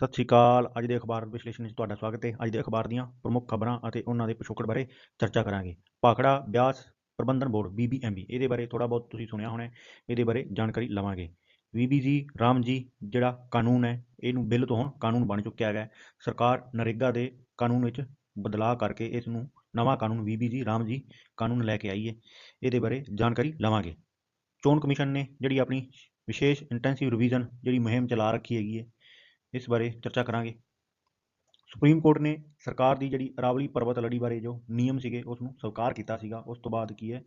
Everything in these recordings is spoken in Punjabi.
ਸਤਿ ਸ਼੍ਰੀ ਅਕਾਲ। ਅੱਜ ਦੇ ਅਖਬਾਰ ਵਿਸ਼ਲੇਸ਼ਣ ਵਿੱਚ ਤੁਹਾਡਾ ਸਵਾਗਤ ਹੈ। ਅੱਜ ਦੇ ਅਖਬਾਰ ਦੀਆਂ ਪ੍ਰਮੁੱਖ ਖਬਰਾਂ ਅਤੇ ਉਹਨਾਂ ਦੇ ਪਿਛੋਕੜ ਬਾਰੇ ਚਰਚਾ ਕਰਾਂਗੇ। ਭਾਖੜਾ ਬਿਆਸ ਪ੍ਰਬੰਧਨ ਬੋਰਡ BBMB ਇਹਦੇ ਬਾਰੇ ਥੋੜਾ ਬਹੁਤ ਤੁਸੀਂ ਸੁਣਿਆ ਹੋਣਾ ਇਹਦੇ ਬਾਰੇ ਜਾਣਕਾਰੀ ਲਵਾਂਗੇ। VBG ਰਾਮ ਜੀ, ਜਿਹੜਾ ਕਾਨੂੰਨ ਹੈ, ਇਹਨੂੰ ਬਿੱਲ ਤੋਂ ਹੁਣ ਕਾਨੂੰਨ ਬਣ ਚੁੱਕਿਆ ਹੈਗਾ ਸਰਕਾਰ ਨਰੇਗਾ ਦੇ ਕਾਨੂੰਨ ਵਿੱਚ ਬਦਲਾਅ ਕਰਕੇ ਇਸ ਨੂੰ ਨਵਾਂ ਕਾਨੂੰਨ VBG ਰਾਮ ਜੀ ਕਾਨੂੰਨ ਲੈ ਕੇ ਆਈ ਹੈ। ਇਹਦੇ ਬਾਰੇ ਜਾਣਕਾਰੀ ਲਵਾਂਗੇ। ਚੋਣ ਕਮਿਸ਼ਨ ਨੇ ਜਿਹੜੀ ਆਪਣੀ ਵਿਸ਼ੇਸ਼ ਇੰਟੈਂਸਿਵ ਰਿਵੀਜ਼ਨ ਜਿਹੜੀ ਮੁਹਿੰਮ ਚਲਾ ਰੱਖੀ ਹੈਗੀ ਹੈ ਇਸ ਬਾਰੇ ਚਰਚਾ ਕਰਾਂਗੇ। ਸੁਪਰੀਮ ਕੋਰਟ ਨੇ ਸਰਕਾਰ ਦੀ ਜਿਹੜੀ ਅਰਾਵਲੀ ਪਰਬਤ ਲੜੀ ਬਾਰੇ ਜੋ ਨਿਯਮ ਸੀਗੇ ਉਸ ਨੂੰ ਸਵੀਕਾਰ ਕੀਤਾ ਸੀਗਾ। ਉਸ ਤੋਂ ਬਾਅਦ ਕੀ ਹੈ,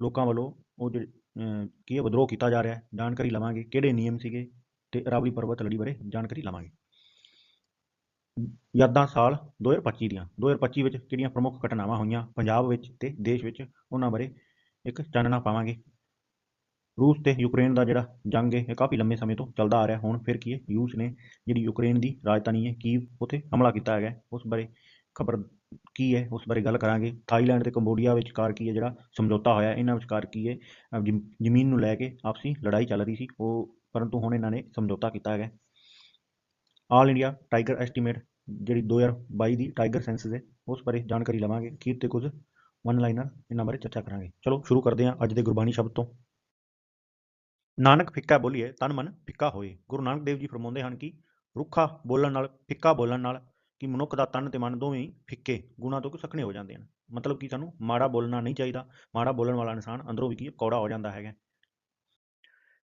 ਲੋਕਾਂ ਵੱਲੋਂ ਉਹ ਜਿਹੜੇ ਕੀ ਹੈ ਵਿਦਰੋਹ ਕੀਤਾ ਜਾ ਰਿਹਾ ਹੈ। ਜਾਣਕਾਰੀ ਲਵਾਂਗੇ, ਕਿਹੜੇ ਨਿਯਮ ਸੀਗੇ ਤੇ ਅਰਾਵਲੀ ਪਰਬਤ ਲੜੀ ਬਾਰੇ ਜਾਣਕਾਰੀ ਲਵਾਂਗੇ। ਯਾਦਾਂ ਸਾਲ 2025 ਦੀਆਂ। 2025 ਵਿੱਚ ਕਿਹੜੀਆਂ ਪ੍ਰਮੁੱਖ ਘਟਨਾਵਾਂ ਹੋਈਆਂ? ਪੰਜਾਬ ਵਿੱਚ ਤੇ ਦੇਸ਼ ਵਿੱਚ ਉਹਨਾਂ ਬਾਰੇ ਇੱਕ ਚਾਨਣਾ ਪਾਵਾਂਗੇ। ਰੂਸ ਤੇ ਯੂਕਰੇਨ ਦਾ ਜਿਹੜਾ ਜੰਗ ਹੈ, ਇਹ ਕਾਫੀ ਲੰਮੇ ਸਮੇਂ ਤੋਂ ਚੱਲਦਾ ਆ ਰਿਹਾ। ਹੁਣ ਫਿਰ ਕੀ ਹੈ ਯੂਸ ਨੇ ਜਿਹੜੀ ਯੂਕਰੇਨ ਦੀ ਰਾਜਧਾਨੀ ਹੈ, ਕੀਵ, ਉਥੇ ਹਮਲਾ ਕੀਤਾ ਹੈਗਾ। ਉਸ ਬਾਰੇ ਖਬਰ ਕੀ ਹੈ, ਉਸ ਬਾਰੇ ਗੱਲ ਕਰਾਂਗੇ। ਥਾਈਲੈਂਡ ਤੇ ਕੰਬੋਡੀਆ ਵਿਚਕਾਰ ਕੀ ਹੈ, ਜਿਹੜਾ ਸਮਝੌਤਾ ਹੋਇਆ, ਇਹਨਾਂ ਵਿਚਕਾਰ ਕੀ ਹੈ, ਅਹ ਜ਼ਮੀਨ ਨੂੰ ਲੈ ਕੇ ਆਪਸੀ ਲੜਾਈ ਚੱਲ ਰਹੀ ਸੀ, ਉਹ, ਪਰੰਤੂ ਹੁਣ ਇਹਨਾਂ ਨੇ ਸਮਝੌਤਾ ਕੀਤਾ ਹੈਗਾ। ਆਲ ਇੰਡੀਆ ਟਾਈਗਰ ਐਸਟੀਮੇਟ ਜਿਹੜੀ 2022 ਦੀ ਟਾਈਗਰ ਸੈਂਸਸ ਹੈ, ਉਸ ਬਾਰੇ ਜਾਣਕਾਰੀ ਲਵਾਂਗੇ। ਅਖੀਰ ਤੇ ਕੁਝ ਵਨ ਲਾਈਨਰ ਇਹਨਾਂ ਬਾਰੇ ਚਰਚਾ ਕਰਾਂਗੇ। ਚਲੋ, ਸ਼ੁਰੂ ਕਰਦੇ ਹਾਂ ਅੱਜ ਦੇ ਗੁਰਬਾਣੀ ਸ਼ਬਦ ਤੋਂ। ਨਾਨਕ ਫਿੱਕਾ ਬੋਲੀਏ, ਤਨ ਮਨ ਫਿੱਕਾ ਹੋਏ। ਗੁਰੂ ਨਾਨਕ ਦੇਵ ਜੀ ਫਰਮਾਉਂਦੇ ਹਨ ਕਿ ਰੁੱਖਾ ਬੋਲਣ ਨਾਲ, ਫਿੱਕਾ ਬੋਲਣ ਨਾਲ ਕਿ ਮਨੁੱਖ ਦਾ ਤਨ ਤੇ ਮਨ ਦੋਵੇਂ ਹੀ ਫਿੱਕੇ, ਗੁਣਾ ਤੋਂ ਕਿ ਸਖਣੇ ਹੋ ਜਾਂਦੇ ਹਨ। ਮਤਲਬ ਕਿ ਸਾਨੂੰ ਮਾੜਾ ਬੋਲਣਾ ਨਹੀਂ ਚਾਹੀਦਾ, ਮਾੜਾ ਬੋਲਣ ਵਾਲਾ ਇਨਸਾਨ ਅੰਦਰੋਂ ਵੀ ਕੀ ਕੌੜਾ ਹੋ ਜਾਂਦਾ ਹੈਗਾ।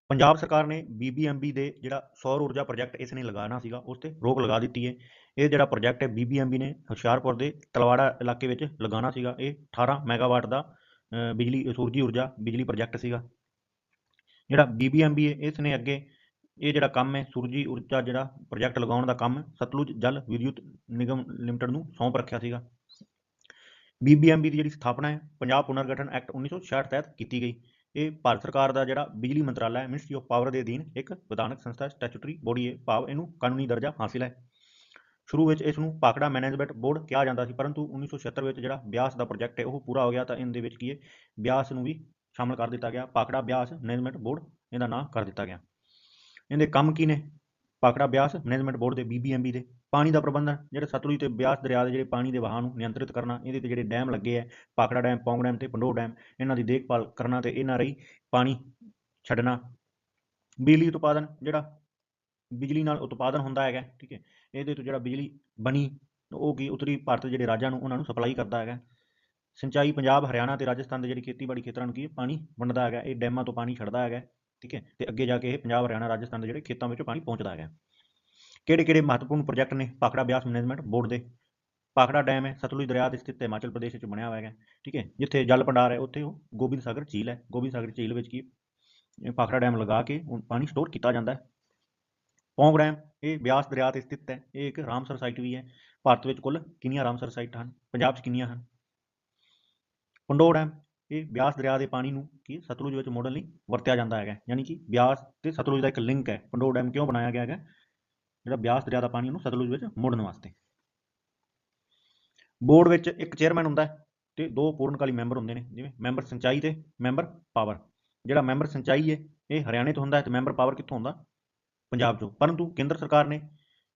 ਪੰਜਾਬ ਸਰਕਾਰ ਨੇ BBMB ਦੇ ਜਿਹੜਾ ਸੌਰ ਊਰਜਾ ਪ੍ਰੋਜੈਕਟ ਇਸ ਨੇ ਲਗਾਉਣਾ ਸੀਗਾ, ਉਸ ਤੇ ਰੋਕ ਲਗਾ ਦਿੱਤੀ ਹੈ। ਇਹ ਜਿਹੜਾ ਪ੍ਰੋਜੈਕਟ ਹੈ BBMB ਨੇ ਹੁਸ਼ਿਆਰਪੁਰ ਦੇ ਤਲਵਾੜਾ ਇਲਾਕੇ ਵਿੱਚ ਲਗਾਉਣਾ ਸੀਗਾ। ਇਹ 18 ਮੈਗਾਵਾਟ ਦਾ ਬਿਜਲੀ, ਸੂਰਜੀ ਊਰਜਾ ਬਿਜਲੀ ਪ੍ਰੋਜੈਕਟ ਸੀਗਾ। ਜਿਹੜਾ BBMB ਹੈ, ਇਸ ਨੇ ਅੱਗੇ ਇਹ ਜਿਹੜਾ ਕੰਮ ਹੈ, ਸੂਰਜੀ ਊਰਜਾ ਜਿਹੜਾ ਪ੍ਰੋਜੈਕਟ ਲਗਾਉਣ ਦਾ ਕੰਮ, ਸਤਲੁਜ ਜਲ ਵਿਦਯੁਤ ਨਿਗਮ ਲਿਮਟਿਡ ਨੂੰ ਸੌਂਪ ਰੱਖਿਆ ਸੀਗਾ। BBMB ਦੀ ਜਿਹੜੀ ਸਥਾਪਨਾ ਹੈ, ਪੰਜਾਬ ਪੁਨਰਗਠਨ ਐਕਟ 1966 ਤਹਿਤ ਕੀਤੀ ਗਈ। ਇਹ ਭਾਰਤ ਸਰਕਾਰ ਦਾ ਜਿਹੜਾ ਬਿਜਲੀ ਮੰਤਰਾਲਾ ਹੈ ਮਿਨਿਸਟਰੀ ਆਫ ਪਾਵਰ ਦੇ ਅਧੀਨ ਇੱਕ ਵਿਧਾਨਕ ਸੰਸਥਾ ਸਟੈਚੂਟਰੀ ਬੋਡੀ ਹੈ, ਭਾਵ ਇਹਨੂੰ ਕਾਨੂੰਨੀ ਦਰਜਾ ਹਾਸਿਲ ਹੈ। ਸ਼ੁਰੂ ਵਿੱਚ ਇਸ ਨੂੰ ਪਾਕੜਾ ਮੈਨੇਜਮੈਂਟ ਬੋਰਡ ਕਿਹਾ ਜਾਂਦਾ ਸੀ, ਪਰੰਤੂ 1976 ਵਿੱਚ ਜਿਹੜਾ ਬਿਆਸ ਦਾ ਪ੍ਰੋਜੈਕਟ ਹੈ, ਉਹ ਪੂਰਾ ਹੋ ਗਿਆ ਤਾਂ ਇਹਦੇ ਵਿੱਚ ਕੀ ਹੈ, ਬਿਆਸ ਨੂੰ ਵੀ ਸ਼ਾਮਲ ਕਰ ਦਿੱਤਾ ਗਿਆ। ਪਾਕੜਾ ਬਿਆਸ ਮੈਨੇਜਮੈਂਟ ਬੋਰਡ ਇਹਦਾ ਨਾਂ ਕਰ ਦਿੱਤਾ ਗਿਆ। ਇਹਦੇ ਕੰਮ ਕੀ ਨੇ? ਪਾਕੜਾ ਬਿਆਸ ਮੈਨੇਜਮੈਂਟ ਬੋਰਡ ਦੇ BBMB ਦੇ। ਪਾਣੀ ਦਾ ਪ੍ਰਬੰਧਨ, ਜਿਹੜੇ ਸਤਲੁਜ ਤੇ ਬਿਆਸ ਦਰਿਆ ਦੇ ਜਿਹੜੇ ਪਾਣੀ ਦੇ ਵਹਾਅ ਨੂੰ ਨਿਯੰਤਰਿਤ ਕਰਨਾ, ਇਹਦੇ ਤੇ ਜਿਹੜੇ ਡੈਮ ਲੱਗੇ ਹੈ ਪਾਕੜਾ ਡੈਮ, ਪੌਂਗ ਡੈਮ ਤੇ ਪੰਡੋ ਡੈਮ, ਇਹਨਾਂ ਦੀ ਦੇਖਭਾਲ ਕਰਨਾ ਤੇ ਇਹਨਾਂ ਰਹੀ ਪਾਣੀ ਛੱਡਣਾ। ਬਿਜਲੀ ਉਤਪਾਦਨ, ਜਿਹੜਾ ਬਿਜਲੀ ਨਾਲ ਉਤਪਾਦਨ ਹੁੰਦਾ ਹੈਗਾ, ਠੀਕ ਹੈ। ਇਹਦੇ ਤੋਂ ਜਿਹੜਾ ਬਿਜਲੀ ਬਣੀ, ਉਹ ਕੀ? ਉੱਤਰੀ ਭਾਰਤ ਦੇ ਜਿਹੜੇ ਰਾਜਾਂ ਨੂੰ, ਉਹਨਾਂ ਨੂੰ ਸਪਲਾਈ ਕਰਦਾ ਹੈਗਾ। ਸਿੰਚਾਈ ਪੰਜਾਬ, ਹਰਿਆਣਾ ਤੇ ਰਾਜਸਥਾਨ ਦੇ ਜਿਹੜੀ ਖੇਤੀਬਾੜੀ ਖੇਤਰਾਂ ਨੂੰ ਕੀ ਪਾਣੀ ਵੰਡਦਾ ਹੈਗਾ, ਇਹ ਡੈਮਾਂ ਤੋਂ ਪਾਣੀ ਛੱਡਦਾ ਹੈਗਾ, ਠੀਕ ਹੈ, ਤੇ ਅੱਗੇ ਜਾ ਕੇ ਇਹ ਪੰਜਾਬ, ਹਰਿਆਣਾ, ਰਾਜਸਥਾਨ ਦੇ ਜਿਹੜੇ ਖੇਤਾਂ ਵਿੱਚ ਪਾਣੀ ਪਹੁੰਚਦਾ ਹੈਗਾ। ਕਿਹੜੇ ਕਿਹੜੇ ਮਹੱਤਵਪੂਰਨ ਪ੍ਰੋਜੈਕਟ ਨੇ? ਪਾਖੜਾ ਬਿਆਸ ਮੈਨੇਜਮੈਂਟ ਬੋਰਡ ਦੇ, ਪਾਖੜਾ ਡੈਮ ਹੈ, ਸਤਲੁਜ ਦਰਿਆ ਦੇ ਸਥਿਤ ਹੈ, ਹਿਮਾਚਲ ਪ੍ਰਦੇਸ਼ ਵਿੱਚ ਬਣਿਆ ਹੋਇਆ ਹੈਗਾ, ਠੀਕ ਹੈ, ਜਿੱਥੇ ਜਲ ਭੰਡਾਰ ਹੈ, ਉੱਥੇ ਉਹ ਗੋਬਿੰਦ ਸਾਗਰ ਝੀਲ ਹੈ, ਗੋਬਿੰਦ ਸਾਗਰ ਝੀਲ ਵਿੱਚ ਕੀ ਇਹ ਪਾਖੜਾ ਡੈਮ ਲਗਾ ਕੇ ਉਹ ਪਾਣੀ ਸਟੋਰ ਕੀਤਾ ਜਾਂਦਾ ਹੈ। ਪੌਂਗ ਡੈਮ ਇਹ ਬਿਆਸ ਦਰਿਆ ਤੇ ਸਥਿਤ ਹੈ, ਇਹ ਇੱਕ ਰਾਮਸਰ ਸਾਈਟ ਵੀ ਹੈ, ਭਾਰਤ ਵਿੱਚ ਕੁੱਲ ਕਿੰਨੀਆਂ ਰਾਮਸਰ ਸਾਈਟਾਂ ਹਨ? ਪੰਜਾਬ 'ਚ ਕਿੰਨੀਆਂ ਹਨ? ਪੰਡੋ ਡੈਮ ਇਹ ਬਿਆਸ ਦਰਿਆ ਦੇ ਪਾਣੀ ਨੂੰ ਕੀ ਸਤਲੁਜ ਵਿੱਚ ਮੋੜਨ ਲਈ ਵਰਤਿਆ ਜਾਂਦਾ ਹੈਗਾ। ਯਾਨੀ ਕਿ ਬਿਆਸ ਤੇ ਸਤਲੁਜ ਦਾ ਇੱਕ ਲਿੰਕ ਹੈ। ਪੰਡੋ ਡੈਮ ਕਿਉਂ ਬਣਾਇਆ ਗਿਆ ਹੈਗਾ? ਜਿਹੜਾ ਬਿਆਸ ਦਰਿਆ ਦਾ ਪਾਣੀ ਉਹਨੂੰ ਸਤਲੁਜ ਵਿੱਚ ਮੋੜਨ ਵਾਸਤੇ। ਬੋਰਡ ਵਿੱਚ ਇੱਕ ਚੇਅਰਮੈਨ ਹੁੰਦਾ ਹੈ ਤੇ ਦੋ ਪੂਰਨਕਾਲੀ ਮੈਂਬਰ ਹੁੰਦੇ ਨੇ, ਜਿਵੇਂ ਮੈਂਬਰ ਸਿੰਚਾਈ ਤੇ ਮੈਂਬਰ ਪਾਵਰ ਜਿਹੜਾ ਮੈਂਬਰ ਸਿੰਚਾਈ ਹੈ, ਇਹ ਹਰਿਆਣੇ ਤੋਂ ਹੁੰਦਾ ਹੈ ਤੇ ਮੈਂਬਰ ਪਾਵਰ ਕਿੱਥੋਂ ਹੁੰਦਾ? ਪੰਜਾਬ ਤੋਂ ਪਰੰਤੂ ਕੇਂਦਰ ਸਰਕਾਰ ਨੇ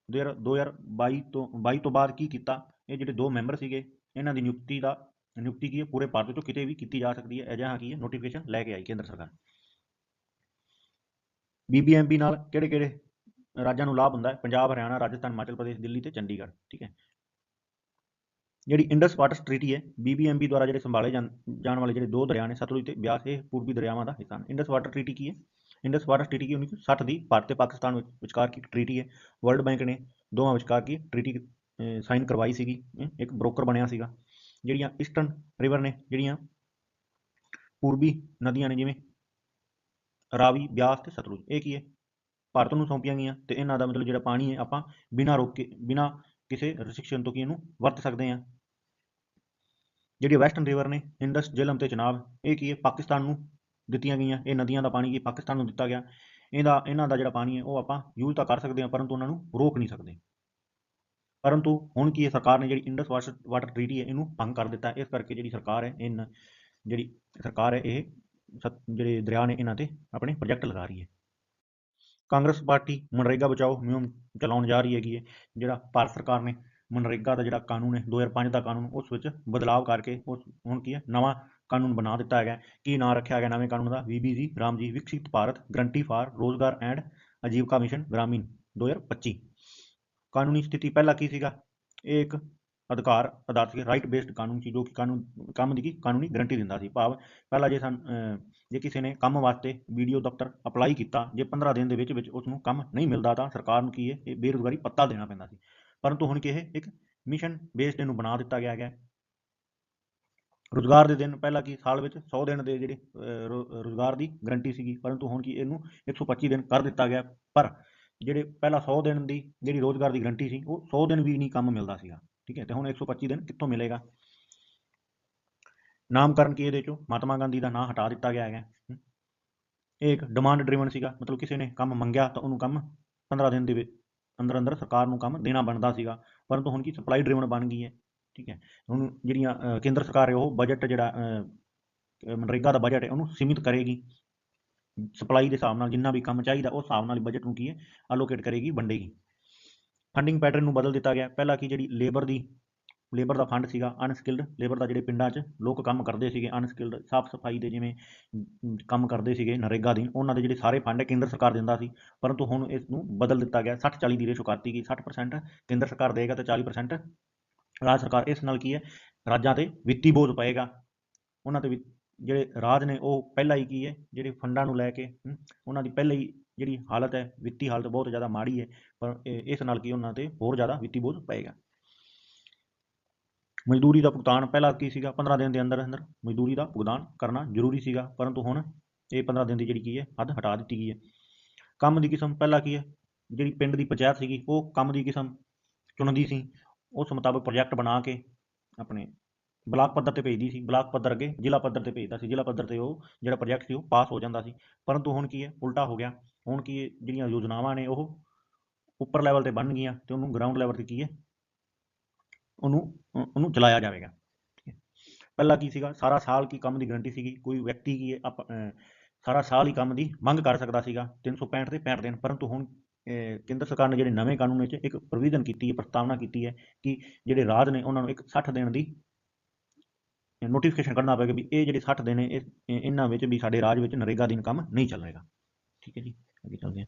2022 ਤੋਂ 22 ਤੋਂ ਬਾਅਦ ਕੀ ਕੀਤਾ? ਇਹ ਜਿਹੜੇ ਦੋ ਮੈਂਬਰ ਸੀਗੇ, ਇਹਨਾਂ ਦੀ ਨਿਯੁਕਤੀ ਦਾ ਨਿਯੁਕਤੀ ਕੀ ਹੈ? ਪੂਰੇ ਭਾਰਤ ਵਿੱਚੋਂ ਕਿਤੇ ਵੀ ਕੀਤੀ ਜਾ ਸਕਦੀ ਹੈ। ਅਜਿਹਾ ਕੀ ਹੈ? ਨੋਟੀਫਿਕੇਸ਼ਨ ਲੈ ਕੇ ਆਈ ਕੇਂਦਰ ਸਰਕਾਰ। BBMB ਨਾਲ ਕਿਹੜੇ ਕਿਹੜੇ ਰਾਜਾਂ ਨੂੰ ਲਾਭ ਹੁੰਦਾ ਹੈ? ਪੰਜਾਬ, ਹਰਿਆਣਾ, ਰਾਜਸਥਾਨ, ਹਿਮਾਚਲ ਪ੍ਰਦੇਸ਼, ਦਿੱਲੀ ਤੇ ਚੰਡੀਗੜ੍ਹ, ਠੀਕ ਹੈ? ਜਿਹੜੀ ਇੰਡਸ ਵਾਟਰ ਟ੍ਰੀਟੀ ਹੈ BBMB ਦੁਆਰਾ ਜਿਹੜੇ ਸੰਭਾਲੇ ਜਾਣ ਜਾਣ ਵਾਲੇ ਜਿਹੜੇ ਦੋ ਦਰਿਆ ਨੇ, ਸਤਲੁਜ ਤੇ ਬਿਆਸ, ਇਹ ਪੂਰਬੀ ਦਰਿਆਵਾਂ ਦਾ ਹਿੱਸਾ ਹਨ ਇੰਡਸ ਵਾਟਰ ਟ੍ਰੀਟੀ ਕੀ ਹੈ? ਇੰਡਸ ਵਾਟਰ ਟ੍ਰੀਟੀ ਕੀ 1960 ਦੀ ਭਾਰਤ ਤੇ ਪਾਕਿਸਤਾਨ ਵਿੱਚ ਵਿਚਕਾਰ ਕੀ ਟ੍ਰੀਟੀ ਹੈ? ਵਰਲਡ ਬੈਂਕ ਨੇ ਦੋਵਾਂ ਵਿਚਕਾਰ ਕੀ ਟ੍ਰੀਟੀ ਸਾਈਨ ਕਰਵਾਈ ਸੀਗੀ ਇੱਕ ਬ੍ਰੋਕਰ ਬਣਿਆ ਸੀਗਾ। ਜਿਹੜੀਆਂ ਈਸਟਰਨ ਰਿਵਰ ਨੇ, ਜਿਹੜੀਆਂ ਪੂਰਬੀ ਨਦੀਆਂ ਨੇ, ਜਿਵੇਂ ਰਾਵੀ, ਬਿਆਸ ਤੇ ਸਤਲੁਜ, ਇਹ ਕੀ ਹੈ? ਭਾਰਤ ਨੂੰ ਸੌਂਪੀਆਂ ਗਈਆਂ ਤੇ ਇਹਨਾਂ ਦਾ ਮਤਲਬ ਜਿਹੜਾ ਪਾਣੀ ਹੈ, ਆਪਾਂ ਬਿਨਾਂ ਰੋਕੇ, ਬਿਨਾਂ ਕਿਸੇ ਰਿਸਟ੍ਰਿਕਸ਼ਨ ਤੋਂ ਕੀ ਇਹਨੂੰ ਵਰਤ ਸਕਦੇ ਹਾਂ। ਜਿਹੜੀ ਵੈਸਟਰਨ ਰਿਵਰ ਨੇ ਇੰਡਸ ਜੇਹਲਮ ਤੇ ਚਨਾਬ, ਇਹ ਕੀ ਹੈ? ਪਾਕਿਸਤਾਨ ਨੂੰ ਦਿੱਤੀਆਂ ਗਈਆਂ, ਇਹ ਨਦੀਆਂ ਦਾ ਪਾਣੀ ਕੀ ਪਾਕਿਸਤਾਨ ਨੂੰ ਦਿੱਤਾ ਗਿਆ। ਇਹਦਾ, ਇਹਨਾਂ ਦਾ ਜਿਹੜਾ ਪਾਣੀ ਹੈ, ਉਹ ਆਪਾਂ ਯੂਜ਼ ਤਾਂ ਕਰ ਸਕਦੇ ਹਾਂ, ਪਰੰਤੂ ਉਹਨਾਂ ਨੂੰ ਰੋਕ ਨਹੀਂ ਸਕਦੇ। ਪਰੰਤੂ ਹੁਣ ਕੀ ਹੈ ਸਰਕਾਰ ਨੇ ਜਿਹੜੀ ਇੰਡਸ ਵਾਟਰ ਵਾਟਰ ਟ੍ਰੀਟੀ ਹੈ ਇਹਨੂੰ ਭੰਗ ਕਰ ਦਿੱਤਾ ਇਸ ਕਰਕੇ ਜਿਹੜੀ ਸਰਕਾਰ ਹੈ ਇਨ ਜਿਹੜੀ ਸਰਕਾਰ ਹੈ, ਇਹ ਸਤ- ਜਿਹੜੇ ਦਰਿਆ ਨੇ ਇਹਨਾਂ ਤੇ ਆਪਣੇ ਪ੍ਰੋਜੈਕਟ ਲਗਾ ਰਹੀ ਹੈ। ਕਾਂਗਰਸ ਪਾਰਟੀ ਮਨਰੇਗਾ ਬਚਾਓ ਮੁਹਿੰਮ ਚਲਾਉਣ ਜਾ ਰਹੀ ਹੈਗੀ ਹੈ। ਜਿਹੜਾ ਭਾਰਤ ਸਰਕਾਰ ਨੇ ਮਨਰੇਗਾ ਦਾ ਜਿਹੜਾ ਕਾਨੂੰਨ ਹੈ 2005 ਦਾ ਕਾਨੂੰਨ, ਉਸ ਵਿੱਚ ਬਦਲਾਵ ਕਰਕੇ ਉਸ, ਹੁਣ ਕੀ ਹੈ, ਨਵਾਂ ਕਾਨੂੰਨ ਬਣਾ ਦਿੱਤਾ ਹੈਗਾ ਕੀ ਨਾਂ ਰੱਖਿਆ ਗਿਆ ਨਵੇਂ ਕਾਨੂੰਨ ਦਾ? VBG RAM G Viksit Bharat, guarantee for Rozgar and Ajeevika mission Gramin 2025 ਕਾਨੂੰਨੀ ਸਥਿਤੀ ਪਹਿਲਾਂ ਕੀ ਸੀਗਾ? ਇਹ ਇੱਕ ਅਧਿਕਾਰ ਆਧਾਰਿਤ ਸੀ ਰਾਈਟ ਬੇਸਡ ਕਾਨੂੰਨ ਸੀ ਜੋ ਕਿ ਕਾਨੂੰਨ ਕੰਮ ਦੀ ਕੀ? ਕਾਨੂੰਨੀ ਗਰੰਟੀ ਦਿੰਦਾ ਸੀ। ਭਾਵ ਪਹਿਲਾਂ ਜੇ ਸਾਨੂੰ ਜੇ ਕਿਸੇ ਨੇ ਕੰਮ ਵਾਸਤੇ ਵੀਡੀਓ ਦਫ਼ਤਰ ਅਪਲਾਈ ਕੀਤਾ ਜੇ 15 ਦਿਨ ਦੇ ਵਿੱਚ ਵਿੱਚ ਉਸ ਨੂੰ ਕੰਮ ਨਹੀਂ ਮਿਲਦਾ ਤਾਂ ਸਰਕਾਰ ਨੂੰ ਕੀ ਹੈ? ਇਹ ਬੇਰੁਜ਼ਗਾਰੀ ਪੱਤਾ ਦੇਣਾ ਪੈਂਦਾ ਸੀ। ਪਰੰਤੂ ਹੁਣ ਕਿ ਇਹ ਇੱਕ ਮਿਸ਼ਨ ਬੇਸਡ ਇਹਨੂੰ ਬਣਾ ਦਿੱਤਾ ਗਿਆ ਹੈ। ਰੁਜ਼ਗਾਰ ਦੇ ਦਿਨ ਪਹਿਲਾਂ ਕੀ? ਸਾਲ ਵਿੱਚ 100 ਦਿਨ ਦੇ ਜਿਹੜੇ ਅਹ, ਰੁਜ਼ਗਾਰ ਦੀ ਗਰੰਟੀ ਸੀਗੀ। ਪਰੰਤੂ ਹੁਣ ਕੀ ਇਹਨੂੰ 125 ਦਿਨ ਕਰ ਦਿੱਤਾ ਗਿਆ। ਪਰ ਜਿਹੜੇ ਪਹਿਲਾਂ 100 ਦਿਨ ਦੀ ਜਿਹੜੀ ਰੋਜ਼ਗਾਰ ਦੀ ਗਰੰਟੀ ਸੀ, ਉਹ 100 ਦਿਨ ਵੀ ਨਹੀਂ ਕੰਮ ਮਿਲਦਾ ਸੀਗਾ, ਠੀਕ ਹੈ, ਤੇ ਹੁਣ 125 ਦਿਨ ਕਿੱਥੋਂ ਮਿਲੇਗਾ? ਨਾਮਕਰਨ ਕੀ ਇਹਦੇ ਚੋਂ? ਮਹਾਤਮਾ ਗਾਂਧੀ ਦਾ ਨਾਂ ਹਟਾ ਦਿੱਤਾ ਗਿਆ ਹੈਗਾ ਇਹ ਇੱਕ ਡਿਮਾਂਡ ਡਰਿਵਨ ਸੀਗਾ, ਮਤਲਬ ਕਿਸੇ ਨੇ ਕੰਮ ਮੰਗਿਆ ਤਾਂ ਉਹਨੂੰ ਕੰਮ 15 ਦਿਨ ਦੇ ਅੰਦਰ ਅੰਦਰ ਸਰਕਾਰ ਨੂੰ ਕੰਮ ਦੇਣਾ ਬਣਦਾ ਸੀਗਾ, ਪਰੰਤੂ ਹੁਣ ਕੀ ਸਪਲਾਈ ਡਰਿਵਨ ਬਣ ਗਈ ਹੈ, ਠੀਕ ਹੈ। ਹੁਣ ਜਿਹੜੀਆਂ ਕੇਂਦਰ ਸਰਕਾਰ ਹੈ ਉਹ ਬਜਟ ਜਿਹੜਾ ਮਨਰੇਗਾ ਦਾ ਬਜਟ ਹੈ ਉਹਨੂੰ ਸੀਮਿਤ ਕਰੇਗੀ। ਸਪਲਾਈ ਦੇ ਹਿਸਾਬ ਨਾਲ ਜਿੰਨਾ ਵੀ ਕੰਮ ਚਾਹੀਦਾ, ਉਸ ਹਿਸਾਬ ਨਾਲ ਬਜਟ ਨੂੰ ਕੀ ਹੈ ਅਲੋਕੇਟ ਕਰੇਗੀ ਵੰਡੇਗੀ ਫੰਡਿੰਗ ਪੈਟਰਨ ਨੂੰ ਬਦਲ ਦਿੱਤਾ ਗਿਆ। ਪਹਿਲਾਂ ਕੀ ਜਿਹੜੀ ਲੇਬਰ ਦੀ ਲੇਬਰ ਦਾ ਫੰਡ ਸੀਗਾ ਅਨਸਕਿਲਡ ਲੇਬਰ ਦਾ ਜਿਹੜੇ ਪਿੰਡਾਂ 'ਚ ਲੋਕ ਕੰਮ ਕਰਦੇ ਸੀਗੇ ਅਨਸਕਿਲਡ ਸਾਫ਼ ਸਫ਼ਾਈ ਦੇ ਜਿਵੇਂ ਕੰਮ ਕਰਦੇ ਸੀਗੇ ਨਰੇਗਾ ਦੀ, ਉਹਨਾਂ ਦੇ ਜਿਹੜੇ ਸਾਰੇ ਫੰਡ ਕੇਂਦਰ ਸਰਕਾਰ ਦਿੰਦਾ ਸੀ। ਪਰੰਤੂ ਹੁਣ ਇਸ ਨੂੰ ਬਦਲ ਦਿੱਤਾ ਗਿਆ। 60 40 ਦੀ ਰੇਸ਼ੋ ਕਰਤੀ ਗਈ। 60% ਕੇਂਦਰ ਸਰਕਾਰ ਦੇਗਾ ਤੇ 40% ਰਾਜ ਸਰਕਾਰ ਇਸ ਨਾਲ ਕੀ ਹੈ, ਰਾਜਾਂ ਤੇ ਵਿੱਤੀ ਬੋਝ ਪਏਗਾ। ਉਹਨਾਂ ਤੇ ਵੀ ਜਿਹੜੇ ਰਾਜ ਨੇ ਉਹ ਪਹਿਲਾਂ ਹੀ ਕੀ ਹੈ, ਜਿਹੜੇ ਫੰਡਾਂ ਨੂੰ ਲੈ ਕੇ ਉਹਨਾਂ ਦੀ ਪਹਿਲਾਂ ਹੀ ਜਿਹੜੀ ਹਾਲਤ ਹੈ, ਵਿੱਤੀ ਹਾਲਤ ਬਹੁਤ ਜ਼ਿਆਦਾ ਮਾੜੀ ਹੈ, ਪਰ ਇਹ- ਇਸ ਨਾਲ ਕੀ ਉਹਨਾਂ ਤੇ ਹੋਰ ਜ਼ਿਆਦਾ ਵਿੱਤੀ ਬੋਝ ਪਏਗਾ। ਮਜ਼ਦੂਰੀ ਦਾ ਭੁਗਤਾਨ ਪਹਿਲਾਂ ਕੀ ਸੀਗਾ? 15 ਦਿਨ ਦੇ ਅੰਦਰ ਅੰਦਰ ਮਜ਼ਦੂਰੀ ਦਾ ਭੁਗਤਾਨ ਕਰਨਾ ਜ਼ਰੂਰੀ ਸੀਗਾ, ਪਰੰਤੂ ਹੁਣ ਇਹ 15 ਦਿਨ ਦੀ ਜਿਹੜੀ ਕੀ ਹੈ, ਹੱਦ ਹਟਾ ਦਿੱਤੀ ਗਈ ਹੈ। ਕੰਮ ਦੀ ਕਿਸਮ ਪਹਿਲਾਂ ਕੀ ਹੈ? ਜਿਹੜੀ ਪਿੰਡ ਦੀ ਪੰਚਾਇਤ ਸੀਗੀ, ਉਹ ਕੰਮ ਦੀ ਕਿਸਮ ਚੁਣਦੀ ਸੀ। ਉਸ ਮੁਤਾਬਕ ਪ੍ਰੋਜੈਕਟ ਬਣਾ ਕੇ ਆਪਣੇ ਬਲਾਕ ਪੱਧਰ ਤੇ ਭੇਜਦੀ ਸੀ, ਬਲਾਕ ਪੱਧਰ ਅੱਗੇ ਜ਼ਿਲ੍ਹਾ ਪੱਧਰ ਤੇ ਭੇਜਦਾ ਸੀ, ਜ਼ਿਲ੍ਹਾ ਪੱਧਰ ਤੇ ਉਹ ਜਿਹੜਾ ਪ੍ਰੋਜੈਕਟ ਸੀ ਉਹ ਪਾਸ ਹੋ ਜਾਂਦਾ ਸੀ। ਪਰੰਤੂ ਹੁਣ ਕੀ ਹੈ, ਉਲਟਾ ਹੋ ਗਿਆ। ਹੁਣ ਕੀ ਹੈ, ਜਿਹੜੀਆਂ ਯੋਜਨਾਵਾਂ ਨੇ ਉਹ ਉੱਪਰ ਲੈਵਲ ਤੇ ਬਣ ਗਈਆਂ ਤੇ ਉਹਨੂੰ ਗਰਾਊਂਡ ਲੈਵਲ ਤੇ ਕੀ ਹੈ, ਉਹਨੂੰ ਉਹਨੂੰ ਚਲਾਇਆ ਜਾਵੇਗਾ। ਪਹਿਲਾਂ ਕੀ ਸੀਗਾ, ਸਾਰਾ ਸਾਲ ਕੀ ਕੰਮ ਦੀ ਗਰੰਟੀ ਸੀਗੀ, ਕੋਈ ਵਿਅਕਤੀ ਕੀ ਹੈ ਸਾਰਾ ਸਾਲ ਹੀ ਕੰਮ ਦੀ ਮੰਗ ਕਰ ਸਕਦਾ ਸੀਗਾ 365 ਦੇ 65 ਦਿਨ। ਪਰੰਤੂ ਹੁਣ ਕੇਂਦਰ ਸਰਕਾਰ ਨੇ ਜਿਹੜੇ ਨਵੇਂ ਕਾਨੂੰਨ ਵਿੱਚ ਇੱਕ ਪ੍ਰੋਵੀਜ਼ਨ ਕੀਤੀ ਹੈ, ਪ੍ਰਸਤਾਵਨਾ ਕੀਤੀ ਹੈ ਕਿ ਜਿਹੜੇ ਰਾਜ ਨੇ ਉਹਨਾਂ ਨੂੰ ਇੱਕ 60 ਦਿਨ ਦੀ ਨੋਟੀਫਿਕੇਸ਼ਨ ਕੱਢਣਾ ਪਵੇਗਾ ਵੀ ਇਹ ਜਿਹੜੇ 60 ਦਿਨ ਨੇ, ਇਹ ਇਹਨਾਂ ਵਿੱਚ ਵੀ ਸਾਡੇ ਰਾਜ ਵਿੱਚ ਨਰੇਗਾ ਅਧੀਨ ਕੰਮ ਨਹੀਂ ਚੱਲੇਗਾ ਠੀਕ ਹੈ ਜੀ? ਅੱਗੇ ਚੱਲਦੇ ਹਾਂ।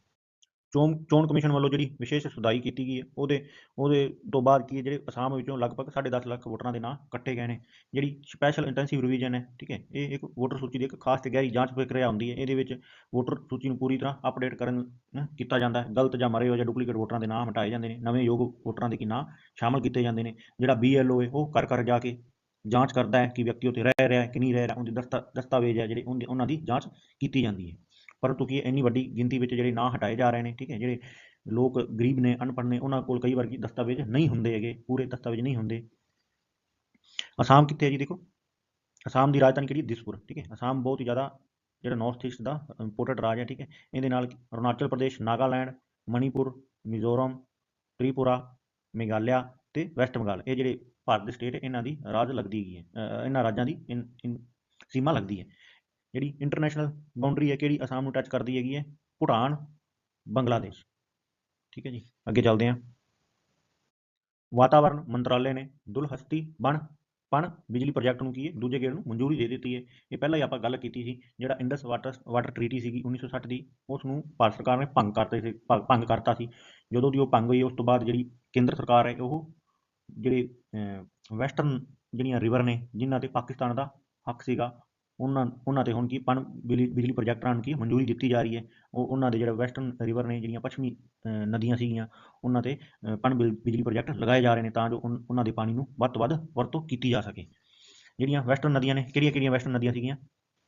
ਚੋਣ ਚੋਣ ਕਮਿਸ਼ਨ ਵੱਲੋਂ ਜਿਹੜੀ ਵਿਸ਼ੇਸ਼ ਸੁਧਾਈ ਕੀਤੀ ਗਈ ਹੈ, ਉਹਦੇ ਉਹਦੇ ਤੋਂ ਬਾਅਦ ਕੀ ਹੈ, ਜਿਹੜੇ ਅਸਾਮ ਵਿੱਚੋਂ ਲਗਭਗ 10.5 ਲੱਖ ਵੋਟਰਾਂ ਦੇ ਨਾਂ ਕੱਟੇ ਗਏ ਨੇ। ਜਿਹੜੀ ਸਪੈਸ਼ਲ ਇੰਟੈਂਸਿਵ ਰਿਵੀਜ਼ਨ ਹੈ, ਠੀਕ ਹੈ, ਇਹ ਇੱਕ ਵੋਟਰ ਸੂਚੀ ਦੀ ਇੱਕ ਖਾਸ ਤੇ ਗਹਿਰੀ ਜਾਂਚ ਪ੍ਰਕਿਰਿਆ ਹੁੰਦੀ ਹੈ। ਇਹਦੇ ਵਿੱਚ ਵੋਟਰ ਸੂਚੀ ਨੂੰ ਪੂਰੀ ਤਰ੍ਹਾਂ ਅਪਡੇਟ ਕਰਨ ਕੀਤਾ ਜਾਂਦਾ ਹੈ। ਗਲਤ ਜਾਂ ਮਰੇ ਹੋਏ ਜਾਂ ਡੁਪਲੀਕੇਟ ਵੋਟਰਾਂ ਦੇ ਨਾਂ ਹਟਾਏ ਜਾਂਦੇ ਨੇ। ਨਵੇਂ ਯੋਗ ਵੋਟਰਾਂ ਦੇ ਕੀ ਨਾਂ ਸ਼ਾਮਲ ਕੀਤੇ ਜਾਂਦੇ ਨੇ। ਜਿਹੜਾ BLO ਹੈ, ਉਹ ਘਰ ਘਰ ਜਾ ਕੇ ਜਾਂਚ ਕਰਦਾ ਹੈ ਕਿ ਵਿਅਕਤੀ ਉੱਥੇ ਰਹਿ ਰਿਹਾ ਹੈ ਕਿ ਨਹੀਂ ਰਹਿ ਰਿਹਾ ਉਹਦੇ ਦਸਤਾ ਦਸਤਾਵੇਜ਼ ਹੈ ਜਿਹੜੇ ਉਹਦੇ ਉਹਨਾਂ ਦੀ ਜਾਂਚ ਕੀਤੀ ਜਾਂਦੀ ਹੈ। ਪਰੰਤੂ ਕੀ ਹੈ, ਇੰਨੀ ਵੱਡੀ ਗਿਣਤੀ ਵਿੱਚ ਜਿਹੜੇ ਨਾਂ ਹਟਾਏ ਜਾ ਰਹੇ ਨੇ ਠੀਕ ਹੈ ਜਿਹੜੇ ਲੋਕ ਗਰੀਬ ਨੇ ਅਨਪੜ੍ਹ ਨੇ ਉਹਨਾਂ ਕੋਲ ਕਈ ਵਾਰ ਦਸਤਾਵੇਜ਼ ਨਹੀਂ ਹੁੰਦੇ ਹੈਗੇ ਪੂਰੇ ਦਸਤਾਵੇਜ਼ ਨਹੀਂ ਹੁੰਦੇ। ਅਸਾਮ ਕਿੱਥੇ ਹੈ ਜੀ ਦੇਖੋ? ਅਸਾਮ ਦੀ ਰਾਜਧਾਨੀ ਕਿਹੜੀ? ਦਿਸਪੁਰ ਠੀਕ ਹੈ। ਅਸਾਮ ਬਹੁਤ ਹੀ ਜ਼ਿਆਦਾ ਜਿਹੜਾ ਨਾਰਥ ਈਸਟ ਦਾ ਇੰਪੋਰਟੈਂਟ ਰਾਜ ਹੈ ਠੀਕ ਹੈ। ਇਹਦੇ ਨਾਲ ਅਰੁਣਾਚਲ ਪ੍ਰਦੇਸ਼ ਨਾਗਾਲੈਂਡ ਮਣੀਪੁਰ ਮਿਜ਼ੋਰਮ ਤ੍ਰਿਪੁਰਾ ਮੇਘਾਲਿਆ ਤੇ ਵੈਸਟ ਬੰਗਾਲ ਇਹ ਜਿਹੜੇ ਭਾਰਤ ਦੇ ਸਟੇਟ ਇਹਨਾਂ ਦੀ ਰਾਜ ਲੱਗਦੀ ਹੈਗੀ ਹੈ ਇਹਨਾਂ ਰਾਜਾਂ ਦੀ ਇਨ- ਇਨ- ਸੀਮਾ ਲੱਗਦੀ ਹੈ। ਜਿਹੜੀ ਇੰਟਰਨੈਸ਼ਨਲ ਬਾਉਂਡਰੀ ਹੈ, ਕਿਹੜੀ ਅਸਾਮ ਨੂੰ ਟੱਚ ਕਰਦੀ ਹੈਗੀ ਹੈ? ਭੂਟਾਨ, ਬੰਗਲਾਦੇਸ਼। ਠੀਕ ਹੈ ਜੀ, ਅੱਗੇ ਚੱਲਦੇ ਹਾਂ। ਵਾਤਾਵਰਣ ਮੰਤਰਾਲੇ ਨੇ ਦੁਲਹਸਤੀ ਬਣ, ਪਣ ਬਿਜਲੀ ਪ੍ਰੋਜੈਕਟ ਨੂੰ ਕੀ ਹੈ? ਦੂਜੇ ਗੇੜ ਨੂੰ ਮਨਜ਼ੂਰੀ ਦੇ ਦਿੱਤੀ ਹੈ। ਇਹ ਪਹਿਲਾਂ ਹੀ ਆਪਾਂ ਗੱਲ ਕੀਤੀ ਸੀ, ਜਿਹੜਾ ਇੰਡਸ ਵਾਟਰ ਵਾਟਰ ਟ੍ਰੀਟੀ ਸੀਗੀ 1960 ਦੀ, ਉਸ ਨੂੰ ਭਾਰਤ ਸਰਕਾਰ ਨੇ ਭੰਗ ਕਰਤੇ ਸੀ ਭੰਗ ਕਰਤਾ ਸੀ। ਜਦੋਂ ਦੀ ਉਹ ਭੰਗ ਹੋਈ, ਉਸ ਤੋਂ ਬਾਅਦ ਜਿਹੜੀ ਕੇਂਦਰ ਸਰਕਾਰ ਹੈ, ਉਹ ਜਿਹੜੇ ਵੈਸਟਰਨ ਜਿਹੜੀਆਂ ਰਿਵਰ ਨੇ, ਜਿਨ੍ਹਾਂ ਤੇ ਪਾਕਿਸਤਾਨ ਦਾ ਹੱਕ ਸੀਗਾ, ਉਹਨਾਂ ਉਹਨਾਂ ਤੇ ਹੁਣ ਕੀ ਪਣ, ਬਿਜਲੀ ਬਿਜਲੀ ਪ੍ਰੋਜੈਕਟਾਂ ਨੂੰ ਕੀ ਮਨਜ਼ੂਰੀ ਦਿੱਤੀ ਜਾ ਰਹੀ ਹੈ। ਉਹ, ਉਹਨਾਂ ਦੇ ਜਿਹੜਾ ਵੈਸਟਰਨ ਰਿਵਰ ਨੇ, ਜਿਹੜੀਆਂ ਪੱਛਮੀ ਨਦੀਆਂ ਸੀਗੀਆਂ, ਉਹਨਾਂ ਤੇ ਪਣ ਬਿਲ- ਬਿਜਲੀ ਪ੍ਰੋਜੈਕਟ ਲਗਾਏ ਜਾ ਰਹੇ ਨੇ ਤਾਂ ਜੋ ਉਨ- ਉਹਨਾਂ ਦੇ ਪਾਣੀ ਨੂੰ ਵੱਧ ਤੋਂ ਵੱਧ ਵਰਤੋਂ ਕੀਤੀ ਜਾ ਸਕੇ। ਜਿਹੜੀਆਂ ਵੈਸਟਰਨ ਨਦੀਆਂ ਨੇ, ਕਿਹੜੀਆਂ ਕਿਹੜੀਆਂ ਵੈਸਟਰਨ ਨਦੀਆਂ ਸੀਗੀਆਂ?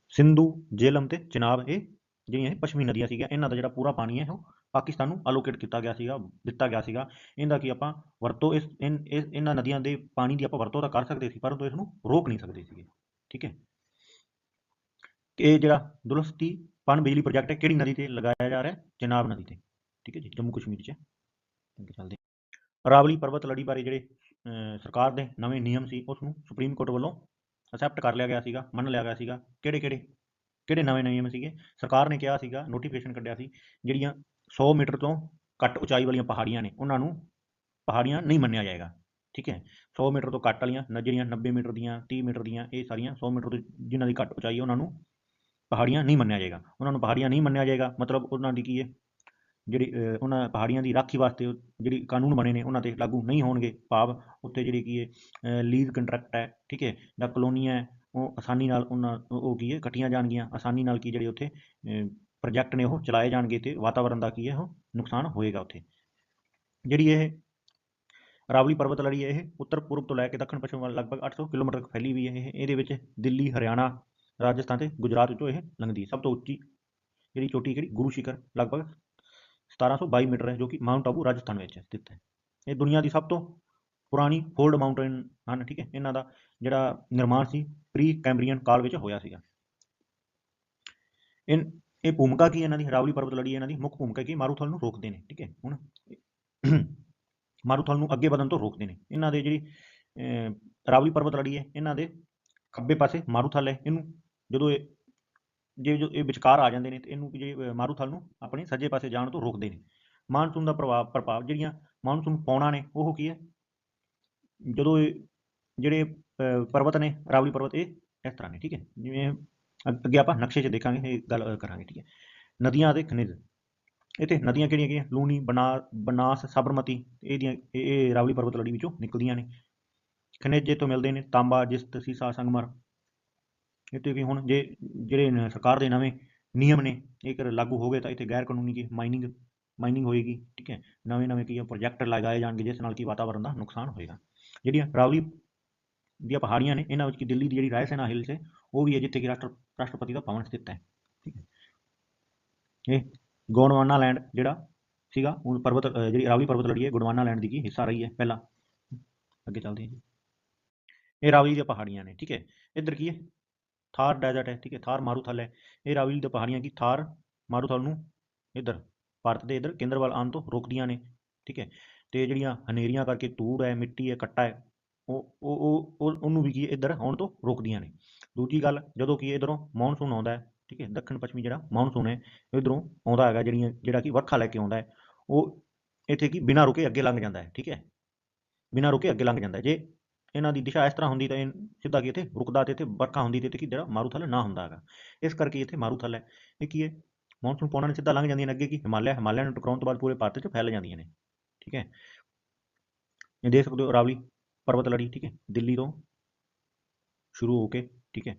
ਸਿੰਧੂ ਜੇਲਮ ਤੇ ਚਨਾਬ, ਇਹ ਜਿਹੜੀਆਂ ਇਹ ਪੱਛਮੀ ਨਦੀਆਂ ਸੀਗੀਆਂ, ਇਹਨਾਂ ਦਾ ਜਿਹੜਾ ਪੂਰਾ ਪਾਣੀ ਹੈ, ਉਹ ਪਾਕਿਸਤਾਨ ਨੂੰ ਅਲੋਕੇਟ ਕੀਤਾ ਗਿਆ ਸੀਗਾ, ਦਿੱਤਾ ਗਿਆ ਸੀਗਾ। ਇਹਦਾ ਕੀ ਆਪਾਂ ਵਰਤੋਂ ਇਸ, ਇਨ- ਇਸ, ਇਹਨਾਂ ਨਦੀਆਂ ਦੇ ਪਾਣੀ ਦੀ ਆਪਾਂ ਵਰਤੋਂ ਤਾਂ ਕਰ ਸਕਦੇ ਸੀ, ਪਰੰਤੂ ਇਸ ਨੂੰ ਰੋਕ ਨਹੀਂ ਸਕਦੇ ਸੀਗੇ। ਠੀਕ ਹੈ? ਇਹ ਜਿਹੜਾ ਦੁਲਸਤੀ ਪਣ ਬਿਜਲੀ ਪ੍ਰੋਜੈਕਟ ਹੈ, ਕਿਹੜੀ ਨਦੀ ਤੇ ਲਗਾਇਆ ਜਾ ਰਿਹਾ ਹੈ? ਚਨਾਬ ਨਦੀ ਤੇ। ਠੀਕ ਹੈ ਜੀ, ਜੰਮੂ ਕਸ਼ਮੀਰ 'ਚ। ਅੱਗੇ ਚੱਲਦੇ ਅਰਾਵਲੀ ਪਰਬਤ ਲੜੀ ਬਾਰੇ ਜਿਹੜੇ ਸਰਕਾਰ ਦੇ ਨਵੇਂ ਨਿਯਮ ਸੀ ਉਸ ਨੂੰ ਸੁਪਰੀਮ ਕੋਰਟ ਵੱਲੋਂ ਅਸੈਪਟ ਕਰ ਲਿਆ ਗਿਆ ਸੀਗਾ, ਮੰਨ ਲਿਆ ਗਿਆ ਸੀਗਾ। ਕਿਹੜੇ ਕਿਹੜੇ ਕਿਹੜੇ ਨਵੇਂ ਨਿਯਮ ਸੀਗੇ? ਸਰਕਾਰ ਨੇ ਕਿਹਾ ਸੀਗਾ ਨੋਟੀਫਿਕੇਸ਼ਨ ਕੱਢਿਆ ਸੀ, ਜਿਹੜੀਆਂ 100 ਮੀਟਰ ਤੋਂ ਘੱਟ ਉਚਾਈ ਵਾਲੀਆਂ ਪਹਾੜੀਆਂ ਨੇ, ਉਹਨਾਂ ਨੂੰ ਪਹਾੜੀਆਂ ਨਹੀਂ ਮੰਨਿਆ ਜਾਏਗਾ, ਠੀਕ ਹੈ? 100 ਮੀਟਰ ਤੋਂ ਘੱਟ ਵਾਲੀਆਂ ਨ- ਜਿਹੜੀਆਂ 90 ਮੀਟਰ ਦੀਆਂ 30 ਮੀਟਰ ਦੀਆਂ, ਇਹ ਸਾਰੀਆਂ 100 ਮੀਟਰ ਤੋਂ ਜਿਨ੍ਹਾਂ ਦੀ ਘੱਟ ਉਚਾਈ ਹੈ, ਉਹਨਾਂ ਨੂੰ ਪਹਾੜੀਆਂ ਨਹੀਂ ਮੰਨਿਆ ਜਾਏਗਾ। ਉਹਨਾਂ ਨੂੰ ਪਹਾੜੀਆਂ ਨਹੀਂ ਮੰਨਿਆ ਜਾਏਗਾ, ਮਤਲਬ ਉਹਨਾਂ ਦੀ ਕੀ ਹੈ? ਜਿਹੜੀ ਉਹਨਾਂ ਪਹਾੜੀਆਂ ਦੀ ਰਾਖੀ ਵਾਸਤੇ ਜਿਹੜੀ ਕਾਨੂੰਨ ਬਣੇ ਨੇ, ਉਹਨਾਂ ਤੇ ਲਾਗੂ ਨਹੀਂ ਹੋਣਗੇ, ਭਾਵ ਉੱਤੇ ਜਿਹੜੀ ਕੀ ਹੈ ਲੀਜ਼ ਕੰਟਰੈਕਟ ਹੈ, ਠੀਕ ਹੈ? ਜਾਂ ਕਲੋਨੀਆਂ ਹੈ, ਉਹ ਆਸਾਨੀ ਨਾਲ ਉਹਨਾਂ, ਉਹ ਕੀ ਹੈ, ਕੱਟੀਆਂ ਜਾਣਗੀਆਂ, ਆਸਾਨੀ ਨਾਲ ਕੀ ਜਿਹੜੇ ਉੱਥੇ ਪ੍ਰੋਜੈਕਟ ਨੇ ਉਹ ਚਲਾਏ ਜਾਣਗੇ ਤੇ ਵਾਤਾਵਰਣ ਦਾ ਕੀ ਹੈ, ਉਹ ਨੁਕਸਾਨ ਹੋਏਗਾ ਉੱਥੇ। ਜਿਹੜੀ ਇਹ ਰਾਵਲੀ ਪਰਬਤ ਲੜੀ ਹੈ, ਇਹ ਉੱਤਰ ਪੂਰਬ ਤੋਂ ਲੈ ਕੇ ਦੱਖਣ ਪੱਛਮ ਵੱਲ ਲਗਭਗ 800 ਕਿਲੋਮੀਟਰ ਤੱਕ ਫੈਲੀ ਹੋਈ ਹੈ, ਇਹ, ਇਹਦੇ ਵਿੱਚ ਦਿੱਲੀ, ਹਰਿਆਣਾ, ਰਾਜਸਥਾਨ ਤੇ ਗੁਜਰਾਤ ਵਿੱਚੋਂ ਇਹ ਲੰਘਦੀ ਹੈ। ਸਭ ਤੋਂ ਉੱਚੀ ਜਿਹੜੀ ਚੋਟੀ ਕਿਹੜੀ ਗੁਰੂ ਸ਼ਿਖਰ, ਲਗਭਗ 1722 ਮੀਟਰ ਹੈ, ਜੋ ਕਿ ਮਾਊਂਟ ਆਬੂ, ਰਾਜਸਥਾਨ ਵਿੱਚ ਸਥਿਤ ਹੈ। ਇਹ ਦੁਨੀਆ ਦੀ ਸਭ ਤੋਂ ਪੁਰਾਣੀ ਫੋਲਡ ਮਾਊਂਟੇਨ ਹਨ, ਠੀਕ ਹੈ। ਇਹਨਾਂ ਦਾ ਜਿਹੜਾ ਨਿਰਮਾਣ ਸੀ ਪ੍ਰੀ ਕੈਂਬਰੀਅਨ ਕਾਲ ਵਿੱਚ ਹੋਇਆ ਸੀਗਾ। ਇਨ ਇਹ ਭੂਮਿਕਾ ਕੀ ਹੈ ਇਹਨਾਂ ਦੀ? ਹਰਾਵਲੀ ਪਰਬਤ ਲੜੀ ਹੈ ਇਹਨਾਂ ਦੀ। ਮੁੱਖ ਭੂਮਿਕਾ ਕੀ ਮਾਰੂਥਲ ਨੂੰ ਰੋਕਦੇ ਨੇ, ਠੀਕ ਹੈ? ਹੁਣ ਮਾਰੂਥਲ ਨੂੰ ਅੱਗੇ ਵਧਣ ਤੋਂ ਰੋਕਦੇ ਨੇ। ਇਹਨਾਂ ਦੇ ਜਿਹੜੀ ਰਾਵਲੀ ਪਰਬਤ ਲੜੀ ਹੈ, ਇਹਨਾਂ ਦੇ ਖੱਬੇ ਪਾਸੇ ਮਾਰੂਥਲ ਹੈ। ਇਹਨੂੰ ਜਦੋਂ ਇਹ, ਜੇ ਜੋ ਇਹ ਵਿਚਕਾਰ ਆ ਜਾਂਦੇ ਨੇ, ਤੇ ਇਹਨੂੰ ਜੇ ਮਾਰੂਥਲ ਨੂੰ ਆਪਣੇ ਸੱਜੇ ਪਾਸੇ ਜਾਣ ਤੋਂ ਰੋਕਦੇ ਨੇ। ਮਾਨਸੂਨ ਦਾ ਪ੍ਰਭਾਵ ਪ੍ਰਭਾਵ ਜਿਹੜੀਆਂ ਮਾਨਸੂਨ ਪੌਣਾ ਨੇ, ਉਹ ਕੀ ਹੈ? ਜਦੋਂ ਇਹ ਜਿਹੜੇ ਪਰਬਤ ਨੇ ਰਾਵਲੀ ਪਰਬਤ, ਇਹ ਇਸ ਤਰ੍ਹਾਂ ਨੇ, ਠੀਕ ਹੈ? ਜਿਵੇਂ ਅੱਗ- ਅੱਗੇ ਆਪਾਂ ਨਕਸ਼ੇ 'ਚ ਦੇਖਾਂਗੇ, ਇਹ ਗੱਲ ਕਰਾਂਗੇ, ਠੀਕ ਹੈ। ਨਦੀਆਂ ਅਤੇ ਖਣਿਜ, ਇੱਥੇ ਨਦੀਆਂ ਕਿਹੜੀਆਂ ਕਿਹੜੀਆਂ? ਲੂਣੀ ਬਨਾ ਬਨਾਸ, ਸਾਬਰਮਤੀ ਇਹਦੀਆਂ ਇਹ ਰਾਵਲੀ ਪਰਬਤ ਲੜੀ ਵਿੱਚੋਂ ਨਿਕਲਦੀਆਂ ਨੇ। ਖਣਿਜ ਤੋਂ ਮਿਲਦੇ ਨੇ, ਤਾਂਬਾ, ਜਿਸਤ, ਸੀਸਾ, ਸੰਗਮਰ। ਇੱਥੇ ਵੀ ਹੁਣ ਜੇ, ਜਿਹੜੇ ਸਰਕਾਰ ਦੇ ਨਵੇਂ ਨਿਯਮ ਨੇ, ਇਹ ਕਰ ਲਾਗੂ ਹੋ ਗਏ ਤਾਂ ਇੱਥੇ ਗੈਰ ਕਾਨੂੰਨੀ ਕੀ ਮਾਈਨਿੰਗ ਮਾਈਨਿੰਗ ਹੋਏਗੀ, ਠੀਕ ਹੈ। ਨਵੇਂ ਨਵੇਂ ਕੀ ਪ੍ਰੋਜੈਕਟ ਲਗਾਏ ਜਾਣਗੇ, ਜਿਸ ਨਾਲ ਕੀ ਵਾਤਾਵਰਣ ਦਾ ਨੁਕਸਾਨ ਹੋਏਗਾ। ਜਿਹੜੀਆਂ ਰਾਵਲੀ ਦੀਆਂ ਪਹਾੜੀਆਂ ਨੇ, ਇਹਨਾਂ ਵਿੱਚ ਕੀ ਦਿੱਲੀ ਦੀ ਜਿਹੜੀ ਰਾਇਸੇਨਾ ਹਿਲਸ ਹੈ ਉਹ ਵੀ ਹੈ ਜਿੱਥੇ ਕਿ ਰਾਸ਼ਟਰ ਰਾਸ਼ਟਰਪਤੀ ਦਾ ਭਵਨ ਸਥਿਤ ਹੈ, ਠੀਕ ਹੈ। ਇਹ ਗੋਂਡਵਾਨਾ ਲੈਂਡ ਜਿਹੜਾ ਸੀਗਾ, ਹੁਣ ਪਰਬਤ ਜਿਹੜੀ ਰਾਵਲੀ ਪਰਬਤ ਲੜੀ ਹੈ, ਗੋਂਡਵਾਨਾ ਲੈਂਡ ਦੀ ਕੀ ਹਿੱਸਾ ਰਹੀ ਹੈ ਪਹਿਲਾਂ। ਅੱਗੇ ਚੱਲਦੇ ਹਾਂ ਜੀ। ਇਹ ਰਾਵਲੀ ਦੀਆਂ ਪਹਾੜੀਆਂ ਨੇ, ਠੀਕ ਹੈ। ਇੱਧਰ ਕੀ ਹੈ? ਥਾਰ ਡੈਜ਼ਰਟ ਹੈ, ਠੀਕ ਹੈ। ਥਾਰ ਮਾਰੂਥਲ ਹੈ। ਇਹ ਰਾਵਲੀ ਦੀਆਂ ਪਹਾੜੀਆਂ ਕੀ? ਥਾਰ ਮਾਰੂਥਲ ਨੂੰ ਇੱਧਰ, ਭਾਰਤ ਦੇ ਇੱਧਰ ਕੇਂਦਰ ਵੱਲ ਆਉਣ ਤੋਂ ਰੋਕਦੀਆਂ ਨੇ, ਠੀਕ ਹੈ। ਤੇ ਜਿਹੜੀਆਂ ਹਨੇਰੀਆਂ ਕਰਕੇ ਧੂੜ ਹੈ, ਮਿੱਟੀ ਹੈ, ਕੱਟਾ ਹੈ, ਉਹ ਉਹ ਉਹ, ਉਹ- ਉਹਨੂੰ ਵੀ ਕੀ ਇੱਧਰ ਆਉਣ ਤੋਂ ਰੋਕਦੀਆਂ ਨੇ। ਦੂਜੀ ਗੱਲ, ਜਦੋਂ ਕਿ ਇਧਰੋਂ ਮੌਨਸੂਨ ਆਉਂਦਾ ਹੈ, ਠੀਕ ਹੈ, ਦੱਖਣ ਪੱਛਮੀ ਜਿਹੜਾ ਮੌਨਸੂਨ ਹੈ, ਇਧਰੋਂ ਆਉਂਦਾ ਹੈਗਾ ਜਿਹੜੀਆਂ, ਜਿਹੜਾ ਕਿ ਵਰਖਾ ਲੈ ਕੇ ਆਉਂਦਾ ਹੈ, ਉਹ ਇੱਥੇ ਕੀ ਬਿਨਾਂ ਰੁਕੇ ਅੱਗੇ ਲੰਘ ਜਾਂਦਾ ਹੈ, ਠੀਕ ਹੈ, ਬਿਨਾਂ ਰੁਕੇ ਅੱਗੇ ਲੰਘ ਜਾਂਦਾ ਹੈ, ਜੇ ਇਹਨਾਂ ਦੀ ਦਿਸ਼ਾ ਇਸ ਤਰ੍ਹਾਂ ਹੁੰਦੀ ਤਾਂ ਇਹ ਸਿੱਧਾ ਕੀ ਇੱਥੇ ਰੁਕਦਾ ਤੇ ਇੱਥੇ ਵਰਖਾ ਹੁੰਦੀ ਤੇ ਇੱਥੇ ਕੀ ਜਿਹੜਾ ਮਾਰੂਥਲ ਨਾ ਹੁੰਦਾ ਹੈਗਾ, ਇਸ ਕਰਕੇ ਇੱਥੇ ਮਾਰੂਥਲ ਹੈ, ਇਹ ਕੀ ਹੈ, ਮੌਨਸੂਨ ਪੌਣਾ ਨੇ ਸਿੱਧਾ ਲੰਘ ਜਾਂਦੀਆਂ ਨੇ ਅੱਗੇ ਕੀ ਹਿਮਾਲਿਆ ਹਿਮਾਲਿਆ ਨੂੰ ਟਕਰਾਉਣ ਤੋਂ ਬਾਅਦ ਪੂਰੇ ਭਾਰਤ 'ਚ ਫੈਲ ਜਾਂਦੀਆਂ ਨੇ, ਠੀਕ ਹੈ, ਇਹ ਦੇਖ ਸਕਦੇ ਹੋ ਰਾਵਲੀ ਪਰਬਤ ਲੜੀ, ਠੀਕ ਹੈ, ਦਿੱਲੀ ਤੋਂ ਸ਼ੁਰੂ ਹੋ ਕੇ ਠੀਕ ਹੈ।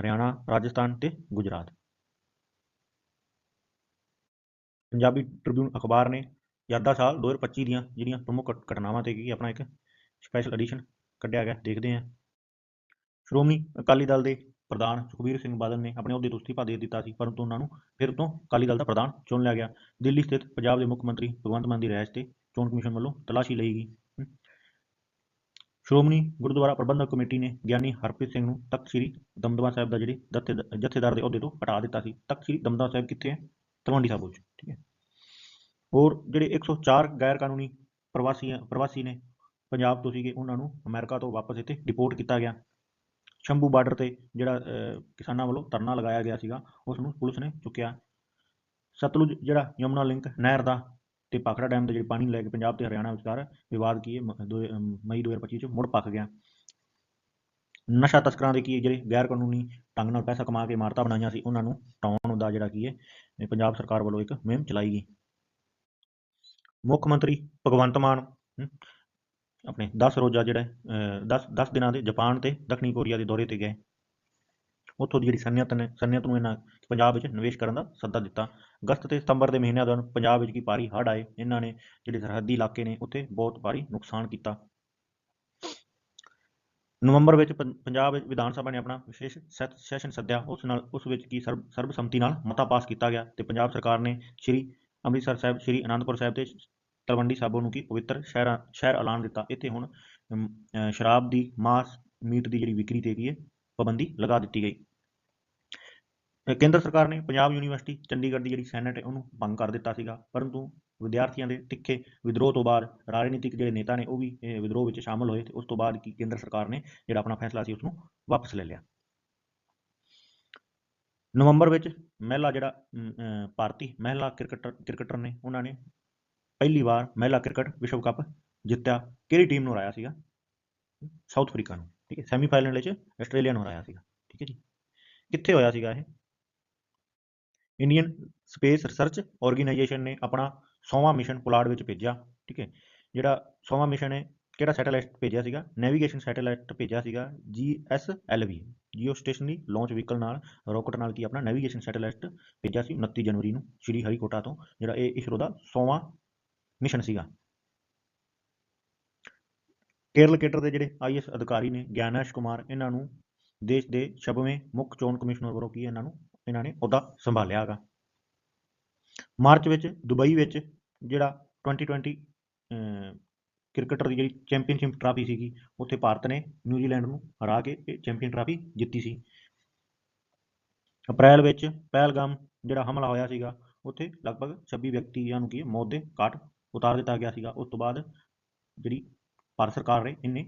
ਹਰਿਆਣਾ, ਰਾਜਸਥਾਨ ਤੇ ਗੁਜਰਾਤ। ਪੰਜਾਬੀ ਟ੍ਰਿਬਿਊਨ ਅਖਬਾਰ ਨੇ ਯਾਦਾਂ ਸਾਲ 2025 ਦੀਆਂ ਜਿਹੜੀਆਂ ਪ੍ਰਮੁੱਖ ਘਟਨਾਵਾਂ ਤੇ ਕੀ ਆਪਣਾ ਇੱਕ ਸਪੈਸ਼ਲ ਐਡੀਸ਼ਨ ਕੱਢਿਆ ਗਿਆ, ਦੇਖਦੇ ਹਾਂ। ਸ਼੍ਰੋਮਣੀ ਅਕਾਲੀ ਦਲ ਦੇ ਪ੍ਰਧਾਨ ਸੁਖਬੀਰ ਸਿੰਘ ਬਾਦਲ ਨੇ ਆਪਣੇ ਅਹੁਦੇ ਤੋਂ ਅਸਤੀਫਾ ਦੇ ਦਿੱਤਾ ਸੀ, ਪਰੰਤੂ ਉਹਨਾਂ ਨੂੰ ਫਿਰ ਤੋਂ ਅਕਾਲੀ ਦਲ ਦਾ ਪ੍ਰਧਾਨ ਚੁਣ ਲਿਆ ਗਿਆ। ਦਿੱਲੀ ਸਥਿਤ ਪੰਜਾਬ ਦੇ ਮੁੱਖ ਮੰਤਰੀ ਭਗਵੰਤ ਮਾਨ ਦੀ ਰਿਹਾਇਸ਼ ਤੇ ਚੋਣ ਕਮਿਸ਼ਨ ਵੱਲੋਂ ਤਲਾਸ਼ੀ ਲਈ ਗਈ। ਸ਼੍ਰੋਮਣੀ ਗੁਰਦੁਆਰਾ ਪ੍ਰਬੰਧਕ ਕਮੇਟੀ ਨੇ ਗਿਆਨੀ ਹਰਪ੍ਰੀਤ ਸਿੰਘ ਨੂੰ ਤਖਤ ਸ੍ਰੀ ਦਮਦਮਾ ਸਾਹਿਬ ਦਾ ਜਿਹੜੇ ਜਥੇ ਜਥੇਦਾਰ ਦੇ ਅਹੁਦੇ ਤੋਂ ਹਟਾ ਦਿੱਤਾ ਸੀ। ਤਖਤ ਸ੍ਰੀ ਦਮਦਮਾ ਸਾਹਿਬ ਕਿੱਥੇ ਹੈ? ਤਲਵੰਡੀ ਸਾਬੋ 'ਚ ਠੀਕ ਹੈ। ਹੋਰ ਜਿਹੜੇ 104 ਗੈਰ ਕਾਨੂੰਨੀ ਪ੍ਰਵਾਸੀ ਪ੍ਰਵਾਸੀ ਨੇ ਪੰਜਾਬ ਤੋਂ ਸੀਗੇ, ਉਹਨਾਂ ਨੂੰ ਅਮਰੀਕਾ ਤੋਂ ਵਾਪਸ ਇੱਥੇ ਡਿਪੋਰਟ ਕੀਤਾ ਗਿਆ। ਸ਼ੰਭੂ ਬਾਰਡਰ ਤੇ ਜਿਹੜਾ ਕਿਸਾਨਾਂ ਵੱਲੋਂ ਧਰਨਾ ਲਗਾਇਆ ਗਿਆ ਸੀਗਾ, ਉਸ ਨੂੰ ਪੁਲਿਸ ਨੇ ਚੁੱਕਿਆ। ਸਤਲੁਜ ਜਿਹੜਾ ਯਮੁਨਾ ਲਿੰਕ ਨਹਿਰ ਦਾ ਤੇ ਭਾਖੜਾ ਡੈਮ ਦੇ ਜਿਹੜੇ ਪਾਣੀ ਲੈ ਕੇ ਪੰਜਾਬ ਤੇ ਹਰਿਆਣਾ ਵਿਚਕਾਰ ਵਿਵਾਦ ਕੀ ਹੈ? ਮ- ਦੋ- ਅਮ, ਮਈ 2025 ਚ ਮੁੜ ਪੱਕ ਗਿਆ। ਨਸ਼ਾ ਤਸਕਰਾਂ ਦੇ ਕੀ ਜਿਹੜੇ ਗੈਰ ਕਾਨੂੰਨੀ ਢੰਗ ਨਾਲ ਪੈਸਾ ਕਮਾ ਕੇ ਇਮਾਰਤਾਂ ਬਣਾਈਆਂ ਸੀ ਉਹਨਾਂ ਨੂੰ ਟਾਉਣ ਦਾ ਜਿਹੜਾ ਕੀ ਹੈ ਪੰਜਾਬ ਸਰਕਾਰ ਵੱਲੋਂ ਇੱਕ ਮੁਹਿੰਮ ਚਲਾਈ ਗਈ। ਮੁੱਖ ਮੰਤਰੀ ਭਗਵੰਤ ਮਾਨ ਆਪਣੇ 10 ਰੋਜ਼ਾ ਜਿਹੜਾ 10 10 ਦਿਨਾਂ ਦੇ ਜਾਪਾਨ ਤੇ ਦੱਖਣੀ ਕੋਰੀਆ ਦੇ ਦੌਰੇ ਤੇ ਗਏ। ਉੱਥੋਂ ਦੀ ਜਿਹੜੀ ਸਨਅਤ ਨੇ, ਸਨਅਤ ਨੂੰ ਇਹਨਾਂ ਪੰਜਾਬ ਵਿੱਚ ਨਿਵੇਸ਼ ਕਰਨ ਦਾ ਸੱਦਾ ਦਿੱਤਾ। ਅਗਸਤ ਤੇ ਸਤੰਬਰ ਦੇ ਮਹੀਨਿਆਂ ਦੌਰਾਨ ਪੰਜਾਬ ਵਿੱਚ ਕੀ ਭਾਰੀ ਹੜ੍ਹ ਆਏ, ਇਹਨਾਂ ਨੇ ਜਿਹੜੇ ਸਰਹੱਦੀ ਇਲਾਕੇ ਨੇ, ਉੱਥੇ ਬਹੁਤ ਭਾਰੀ ਨੁਕਸਾਨ ਕੀਤਾ। ਨਵੰਬਰ ਵਿੱਚ ਪੰ- ਪੰਜਾਬ ਵਿੱਚ ਵਿਧਾਨ ਸਭਾ ਨੇ ਆਪਣਾ ਵਿਸ਼ੇਸ਼ ਸੈਤ- ਸੈਸ਼ਨ ਸੱਦਿਆ। ਉਸ ਨਾਲ, ਉਸ ਵਿੱਚ ਕੀ ਸਰਬ, ਸਰਬਸੰਮਤੀ ਨਾਲ ਮਤਾ ਪਾਸ ਕੀਤਾ ਗਿਆ ਤੇ ਪੰਜਾਬ ਸਰਕਾਰ ਨੇ ਸ਼੍ਰੀ ਅੰਮ੍ਰਿਤਸਰ ਸਾਹਿਬ, ਸ਼੍ਰੀ ਅਨੰਦਪੁਰ ਸਾਹਿਬ ਤੇ ਤਲਵੰਡੀ ਸਾਬੋ ਨੂੰ ਕੀ ਪਵਿੱਤਰ ਸ਼ਹਿਰਾਂ, ਸ਼ਹਿਰ ਐਲਾਨ ਦਿੱਤਾ। ਇੱਥੇ ਹੁਣ ਸ਼ਰਾਬ ਦੀ ਮਾਸ ਮੀਟ ਦੀ ਜਿਹੜੀ ਵਿਕਰੀ ਤੇ ਕੀ ਹੈ ਪਾਬੰਦੀ ਲਗਾ ਦਿੱਤੀ ਗਈ। ਕੇਂਦਰ ਸਰਕਾਰ ਨੇ ਪੰਜਾਬ ਯੂਨੀਵਰਸਿਟੀ, ਚੰਡੀਗੜ੍ਹ ਦੀ ਜਿਹੜੀ ਸੈਨੇਟ ਹੈ, ਉਹਨੂੰ ਭੰਗ ਕਰ ਦਿੱਤਾ ਸੀਗਾ। ਪਰੰਤੂ ਵਿਦਿਆਰਥੀਆਂ ਦੇ ਤਿੱਖੇ ਵਿਦਰੋਹ ਤੋਂ ਬਾਅਦ ਰਾਜਨੀਤਿਕ ਜਿਹੜੇ ਨੇਤਾ ਨੇ, ਉਹ ਵੀ ਇਹ ਵਿਦਰੋਹ ਵਿੱਚ ਸ਼ਾਮਲ ਹੋਏ ਤੇ ਉਸ ਤੋਂ ਬਾਅਦ ਕੀ ਕੇਂਦਰ ਸਰਕਾਰ ਨੇ ਜਿਹੜਾ ਆਪਣਾ ਫੈਸਲਾ ਸੀ ਉਸ ਨੂੰ ਵਾਪਸ ਲੈ ਲਿਆ। ਨਵੰਬਰ ਵਿੱਚ ਮਹਿਲਾ ਜਿਹੜਾ ਭਾਰਤੀ ਮਹਿਲਾ ਕ੍ਰਿਕਟਰ ਕ੍ਰਿਕਟਰ ਨੇ, ਉਹਨਾਂ ਨੇ ਪਹਿਲੀ ਵਾਰ ਮਹਿਲਾ ਕ੍ਰਿਕਟ ਵਿਸ਼ਵ ਕੱਪ ਜਿੱਤਿਆ। ਕਿਹੜੀ ਟੀਮ ਨੂੰ ਹਰਾਇਆ ਸੀਗਾ? ਸਾਊਥ ਅਫਰੀਕਾ ਨੂੰ। ਠੀਕ ਹੈ ਸੈਮੀਫਾਈਨਲ ਵਿੱਚ ਆਸਟ੍ਰੇਲੀਆ ਨੂੰ ਹਰਾਇਆ ਸੀਗਾ, ਠੀਕ ਹੈ ਜੀ। ਕਿੱਥੇ ਹੋਇਆ ਸੀਗਾ ਇਹ? ਇੰਡੀਅਨ ਸਪੇਸ ਰਿਸਰਚ ਆਰਗੇਨਾਈਜੇਸ਼ਨ ਨੇ ਆਪਣਾ 100ਵਾਂ ਮਿਸ਼ਨ ਪੁਲਾੜ ਵਿੱਚ ਭੇਜਿਆ, ਠੀਕ ਹੈ। ਜਿਹੜਾ 100ਵਾਂ ਮਿਸ਼ਨ ਹੈ, ਕਿਹੜਾ ਸੈਟੇਲਾਈਟ ਭੇਜਿਆ ਸੀਗਾ? ਨੈਵੀਗੇਸ਼ਨ ਸੈਟੇਲਾਈਟ ਭੇਜਿਆ ਸੀਗਾ GSLV JIO stationery launch vehicle ਨਾਲ ਰੋਕਟ ਨਾਲ ਕੀ ਆਪਣਾ ਨੈਵੀਗੇਸ਼ਨ ਸੈਟੇਲਾਈਟ ਭੇਜਿਆ ਸੀ 29 ਜਨਵਰੀ ਨੂੰ, ਸ਼੍ਰੀ ਹਰੀਕੋਟਾ ਤੋਂ, ਜਿਹੜਾ ਇਹ ਇਸਰੋ ਦਾ 100ਵਾਂ ਮਿਸ਼ਨ ਸੀਗਾ। ਕੇਰਲ ਕੇਟਰ ਦੇ ਜਿਹੜੇ ਆਈਐਸ ਅਧਿਕਾਰੀ ਨੇ ਗਿਆਨੇਸ਼ ਕੁਮਾਰ ਇਹਨਾਂ ਨੂੰ ਦੇਸ਼ ਦੇ 26ਵੇਂ ਮੁੱਖ ਚੋਣ ਕਮਿਸ਼ਨਰ ਵੱਲੋਂ ਕੀ ਇਹਨਾਂ ਨੂੰ ਇਹਨਾਂ ਨੇ ਅਹੁਦਾ ਸੰਭਾਲਿਆ ਹੈਗਾ। ਮਾਰਚ ਵਿੱਚ ਦੁਬਈ ਵਿੱਚ ਜਿਹੜਾ 2020 ਅਹ, ਕ੍ਰਿਕਟਰ ਦੀ ਜਿਹੜੀ ਚੈਂਪੀਅਨਸ਼ਿਪ ਟਰਾਫੀ ਸੀਗੀ ਉੱਥੇ ਭਾਰਤ ਨੇ ਨਿਊਜ਼ੀਲੈਂਡ ਨੂੰ ਹਰਾ ਕੇ ਇਹ ਚੈਂਪੀਅਨ ਟਰਾਫੀ ਜਿੱਤੀ ਸੀ। ਅਪ੍ਰੈਲ ਵਿੱਚ ਪਹਿਲਗਾਮ ਜਿਹੜਾ ਹਮਲਾ ਹੋਇਆ ਸੀਗਾ ਉੱਥੇ ਲਗਭਗ 26 ਵਿਅਕਤੀਆਂ ਨੂੰ ਕੀ ਮੌਤ ਦੇ ਘਾਟ ਉਤਾਰ ਦਿੱਤਾ ਗਿਆ ਸੀਗਾ। ਉਸ ਤੋਂ ਬਾਅਦ ਜਿਹੜੀ ਭਾਰਤ ਸਰਕਾਰ ਨੇ ਇਹਨੇ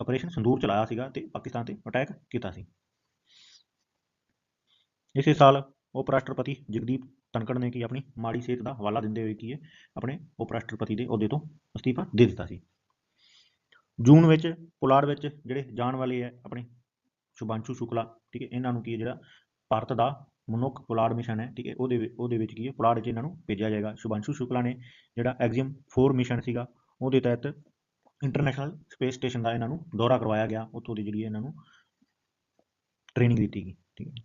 ਆਪਰੇਸ਼ਨ ਸੰਦੂਰ ਚਲਾਇਆ ਸੀਗਾ ਤੇ ਪਾਕਿਸਤਾਨ ਤੇ ਅਟੈਕ ਕੀਤਾ ਸੀ। ਇਸੇ ਸਾਲ ਉਪ ਰਾਸ਼ਟਰਪਤੀ ਜਗਦੀਪ ਧਨਕੜ ਨੇ ਕੀ ਆਪਣੀ ਮਾੜੀ ਸਿਹਤ ਦਾ ਹਵਾਲਾ ਦਿੰਦੇ ਹੋਏ ਕੀ ਹੈ, ਆਪਣੇ ਉਪ ਰਾਸ਼ਟਰਪਤੀ ਦੇ ਅਹੁਦੇ ਤੋਂ ਅਸਤੀਫਾ ਦੇ ਦਿੱਤਾ ਸੀ। ਜੂਨ ਵਿੱਚ, ਪੁਲਾੜ ਵਿੱਚ ਜਿਹੜੇ ਜਾਣ ਵਾਲੇ ਹੈ ਆਪਣੇ ਸ਼ੁਭਾਂਸ਼ੂ ਸ਼ੁਕਲਾ, ਠੀਕ ਹੈ, ਇਹਨਾਂ ਨੂੰ ਕੀ ਹੈ ਜਿਹੜਾ ਭਾਰਤ ਦਾ ਮਨੁੱਖ ਪੁਲਾੜ ਮਿਸ਼ਨ ਹੈ, ਠੀਕ ਹੈ, ਉਹਦੇ ਉਹਦੇ ਵਿੱਚ ਕੀ ਹੈ, ਪੁਲਾੜ 'ਚ ਇਹਨਾਂ ਨੂੰ ਭੇਜਿਆ ਜਾਏਗਾ। ਸ਼ੁਭਾਂਸ਼ੂ ਸ਼ੁਕਲਾ ਨੇ ਜਿਹੜਾ ਐਗਜ਼ੀਮ 4 ਮਿਸ਼ਨ ਸੀਗਾ, ਉਹਦੇ ਤਹਿਤ ਇੰਟਰਨੈਸ਼ਨਲ ਸਪੇਸ ਸਟੇਸ਼ਨ ਦਾ ਇਹਨਾਂ ਨੂੰ ਦੌਰਾ ਕਰਵਾਇਆ ਗਿਆ, ਉੱਥੋਂ ਦੀ ਜਿਹੜੀ ਇਹਨਾਂ ਨੂੰ ਟ੍ਰੇਨਿੰਗ ਦਿੱਤੀ ਗਈ, ਠੀਕ ਹੈ।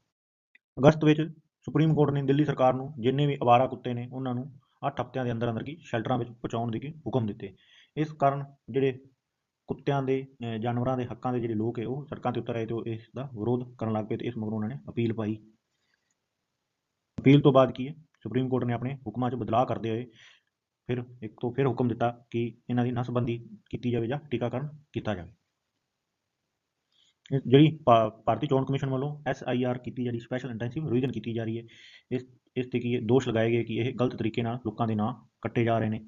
ਅਗਸਤ ਵਿੱਚ ਸੁਪਰੀਮ ਕੋਰਟ ਨੇ ਦਿੱਲੀ ਸਰਕਾਰ ਨੂੰ ਜਿੰਨੇ ਵੀ ਅਵਾਰਾ ਕੁੱਤੇ ਨੇ, ਉਹਨਾਂ ਨੂੰ 8 ਹਫ਼ਤਿਆਂ ਦੇ ਅੰਦਰ ਅੰਦਰ ਕੀ ਸ਼ੈਲਟਰਾਂ ਵਿੱਚ ਪਹੁੰਚਾਉਣ ਦੇ ਕੀ ਹੁਕਮ ਦਿੱਤੇ। ਇਸ ਕਾਰਨ ਜਿਹੜੇ ਕੁੱਤਿਆਂ ਦੇ ਜਾਨਵਰਾਂ ਦੇ ਹੱਕਾਂ ਦੇ ਜਿਹੜੇ ਲੋਕ ਹੈ, ਉਹ ਸੜਕਾਂ ਤੇ ਉਤਰ ਆਏ ਤੇ ਉਹ ਇਸ ਦਾ ਵਿਰੋਧ ਕਰਨ ਲੱਗ ਪਏ ਤੇ ਇਸ ਮਗਰੋਂ ਉਹਨਾਂ ਨੇ ਅਪੀਲ ਪਾਈ। ਅਪੀਲ ਤੋਂ ਬਾਅਦ ਕੀ ਹੈ, ਸੁਪਰੀਮ ਕੋਰਟ ਨੇ ਆਪਣੇ ਹੁਕਮਾਂ 'ਚ ਬਦਲਾਅ ਕਰਦੇ ਹੋਏ ਫਿਰ ਇੱਕ ਤੋਂ ਫਿਰ ਹੁਕਮ ਦਿੱਤਾ ਕਿ ਇਹਨਾਂ ਦੀ ਨਸਬੰਦੀ ਕੀਤੀ ਜਾਵੇ ਜਾਂ ਟੀਕਾਕਰਨ ਕੀਤਾ ਜਾਵੇ। ਜਿਹੜੀ ਭਾ- ਭਾਰਤੀ ਚੋਣ ਕਮਿਸ਼ਨ ਵੱਲੋਂ ਐਸ ਆਈ ਆਰ ਕੀਤੀ ਜਾ ਰਹੀ ਸਪੈਸ਼ਲ ਇੰਟੈਂਸਿਵ ਰਿਵੀਜ਼ਨ ਕੀਤੀ ਜਾ ਰਹੀ ਹੈ, ਇਸ ਇਸ ਤੇ ਕੀ ਦੋਸ਼ ਲਗਾਏ ਗਏ ਕਿ ਇਹ ਗਲਤ ਤਰੀਕੇ ਨਾਲ ਲੋਕਾਂ ਦੇ ਨਾਂ ਕੱਟੇ ਜਾ ਰਹੇ ਨੇ।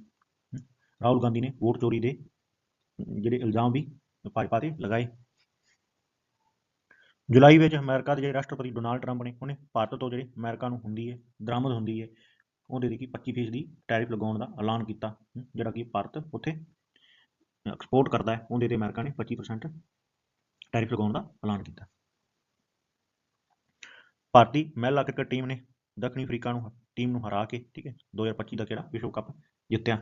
ਰਾਹੁਲ ਗਾਂਧੀ ਨੇ ਵੋਟ ਚੋਰੀ ਦੇ ਜਿਹੜੇ ਇਲਜ਼ਾਮ ਵੀ ਭਾਜਪਾ ਤੇ ਲਗਾਏ। ਜੁਲਾਈ ਵਿੱਚ ਅਮਰੀਕਾ ਦੇ ਜਿਹੜੇ ਰਾਸ਼ਟਰਪਤੀ ਡੋਨਾਲਡ ਟਰੰਪ ਨੇ, ਉਹਨੇ ਭਾਰਤ ਤੋਂ ਜਿਹੜੇ ਅਮਰੀਕਾ ਨੂੰ ਹੁੰਦੀ ਹੈ ਦਰਾਮਦ ਹੁੰਦੀ ਹੈ ਉਹਦੇ ਤੇ ਕੀ 25% ਦੀ ਟੈਰਿਫ ਲਗਾਉਣ ਦਾ ਐਲਾਨ ਕੀਤਾ ਜਿਹੜਾ ਕਿ ਭਾਰਤ ਉੱਥੇ ਐਕਸਪੋਰਟ ਕਰਦਾ ਹੈ, ਉਹਦੇ ਤੇ ਅਮਰੀਕਾ ਨੇ 25% ਟੈਰਿਫ ਲਗਾਉਣ ਦਾ ਐਲਾਨ ਕੀਤਾ। ਭਾਰਤੀ ਮਹਿਲਾ ਕ੍ਰਿਕਟ ਟੀਮ ਨੇ ਦੱਖਣੀ ਅਫਰੀਕਾ ਨੂੰ, ਟੀਮ ਨੂੰ ਹਰਾ ਕੇ, ਠੀਕ ਹੈ 2025 ਦਾ ਕਿਹੜਾ ਵਿਸ਼ਵ ਕੱਪ ਜਿੱਤਿਆ।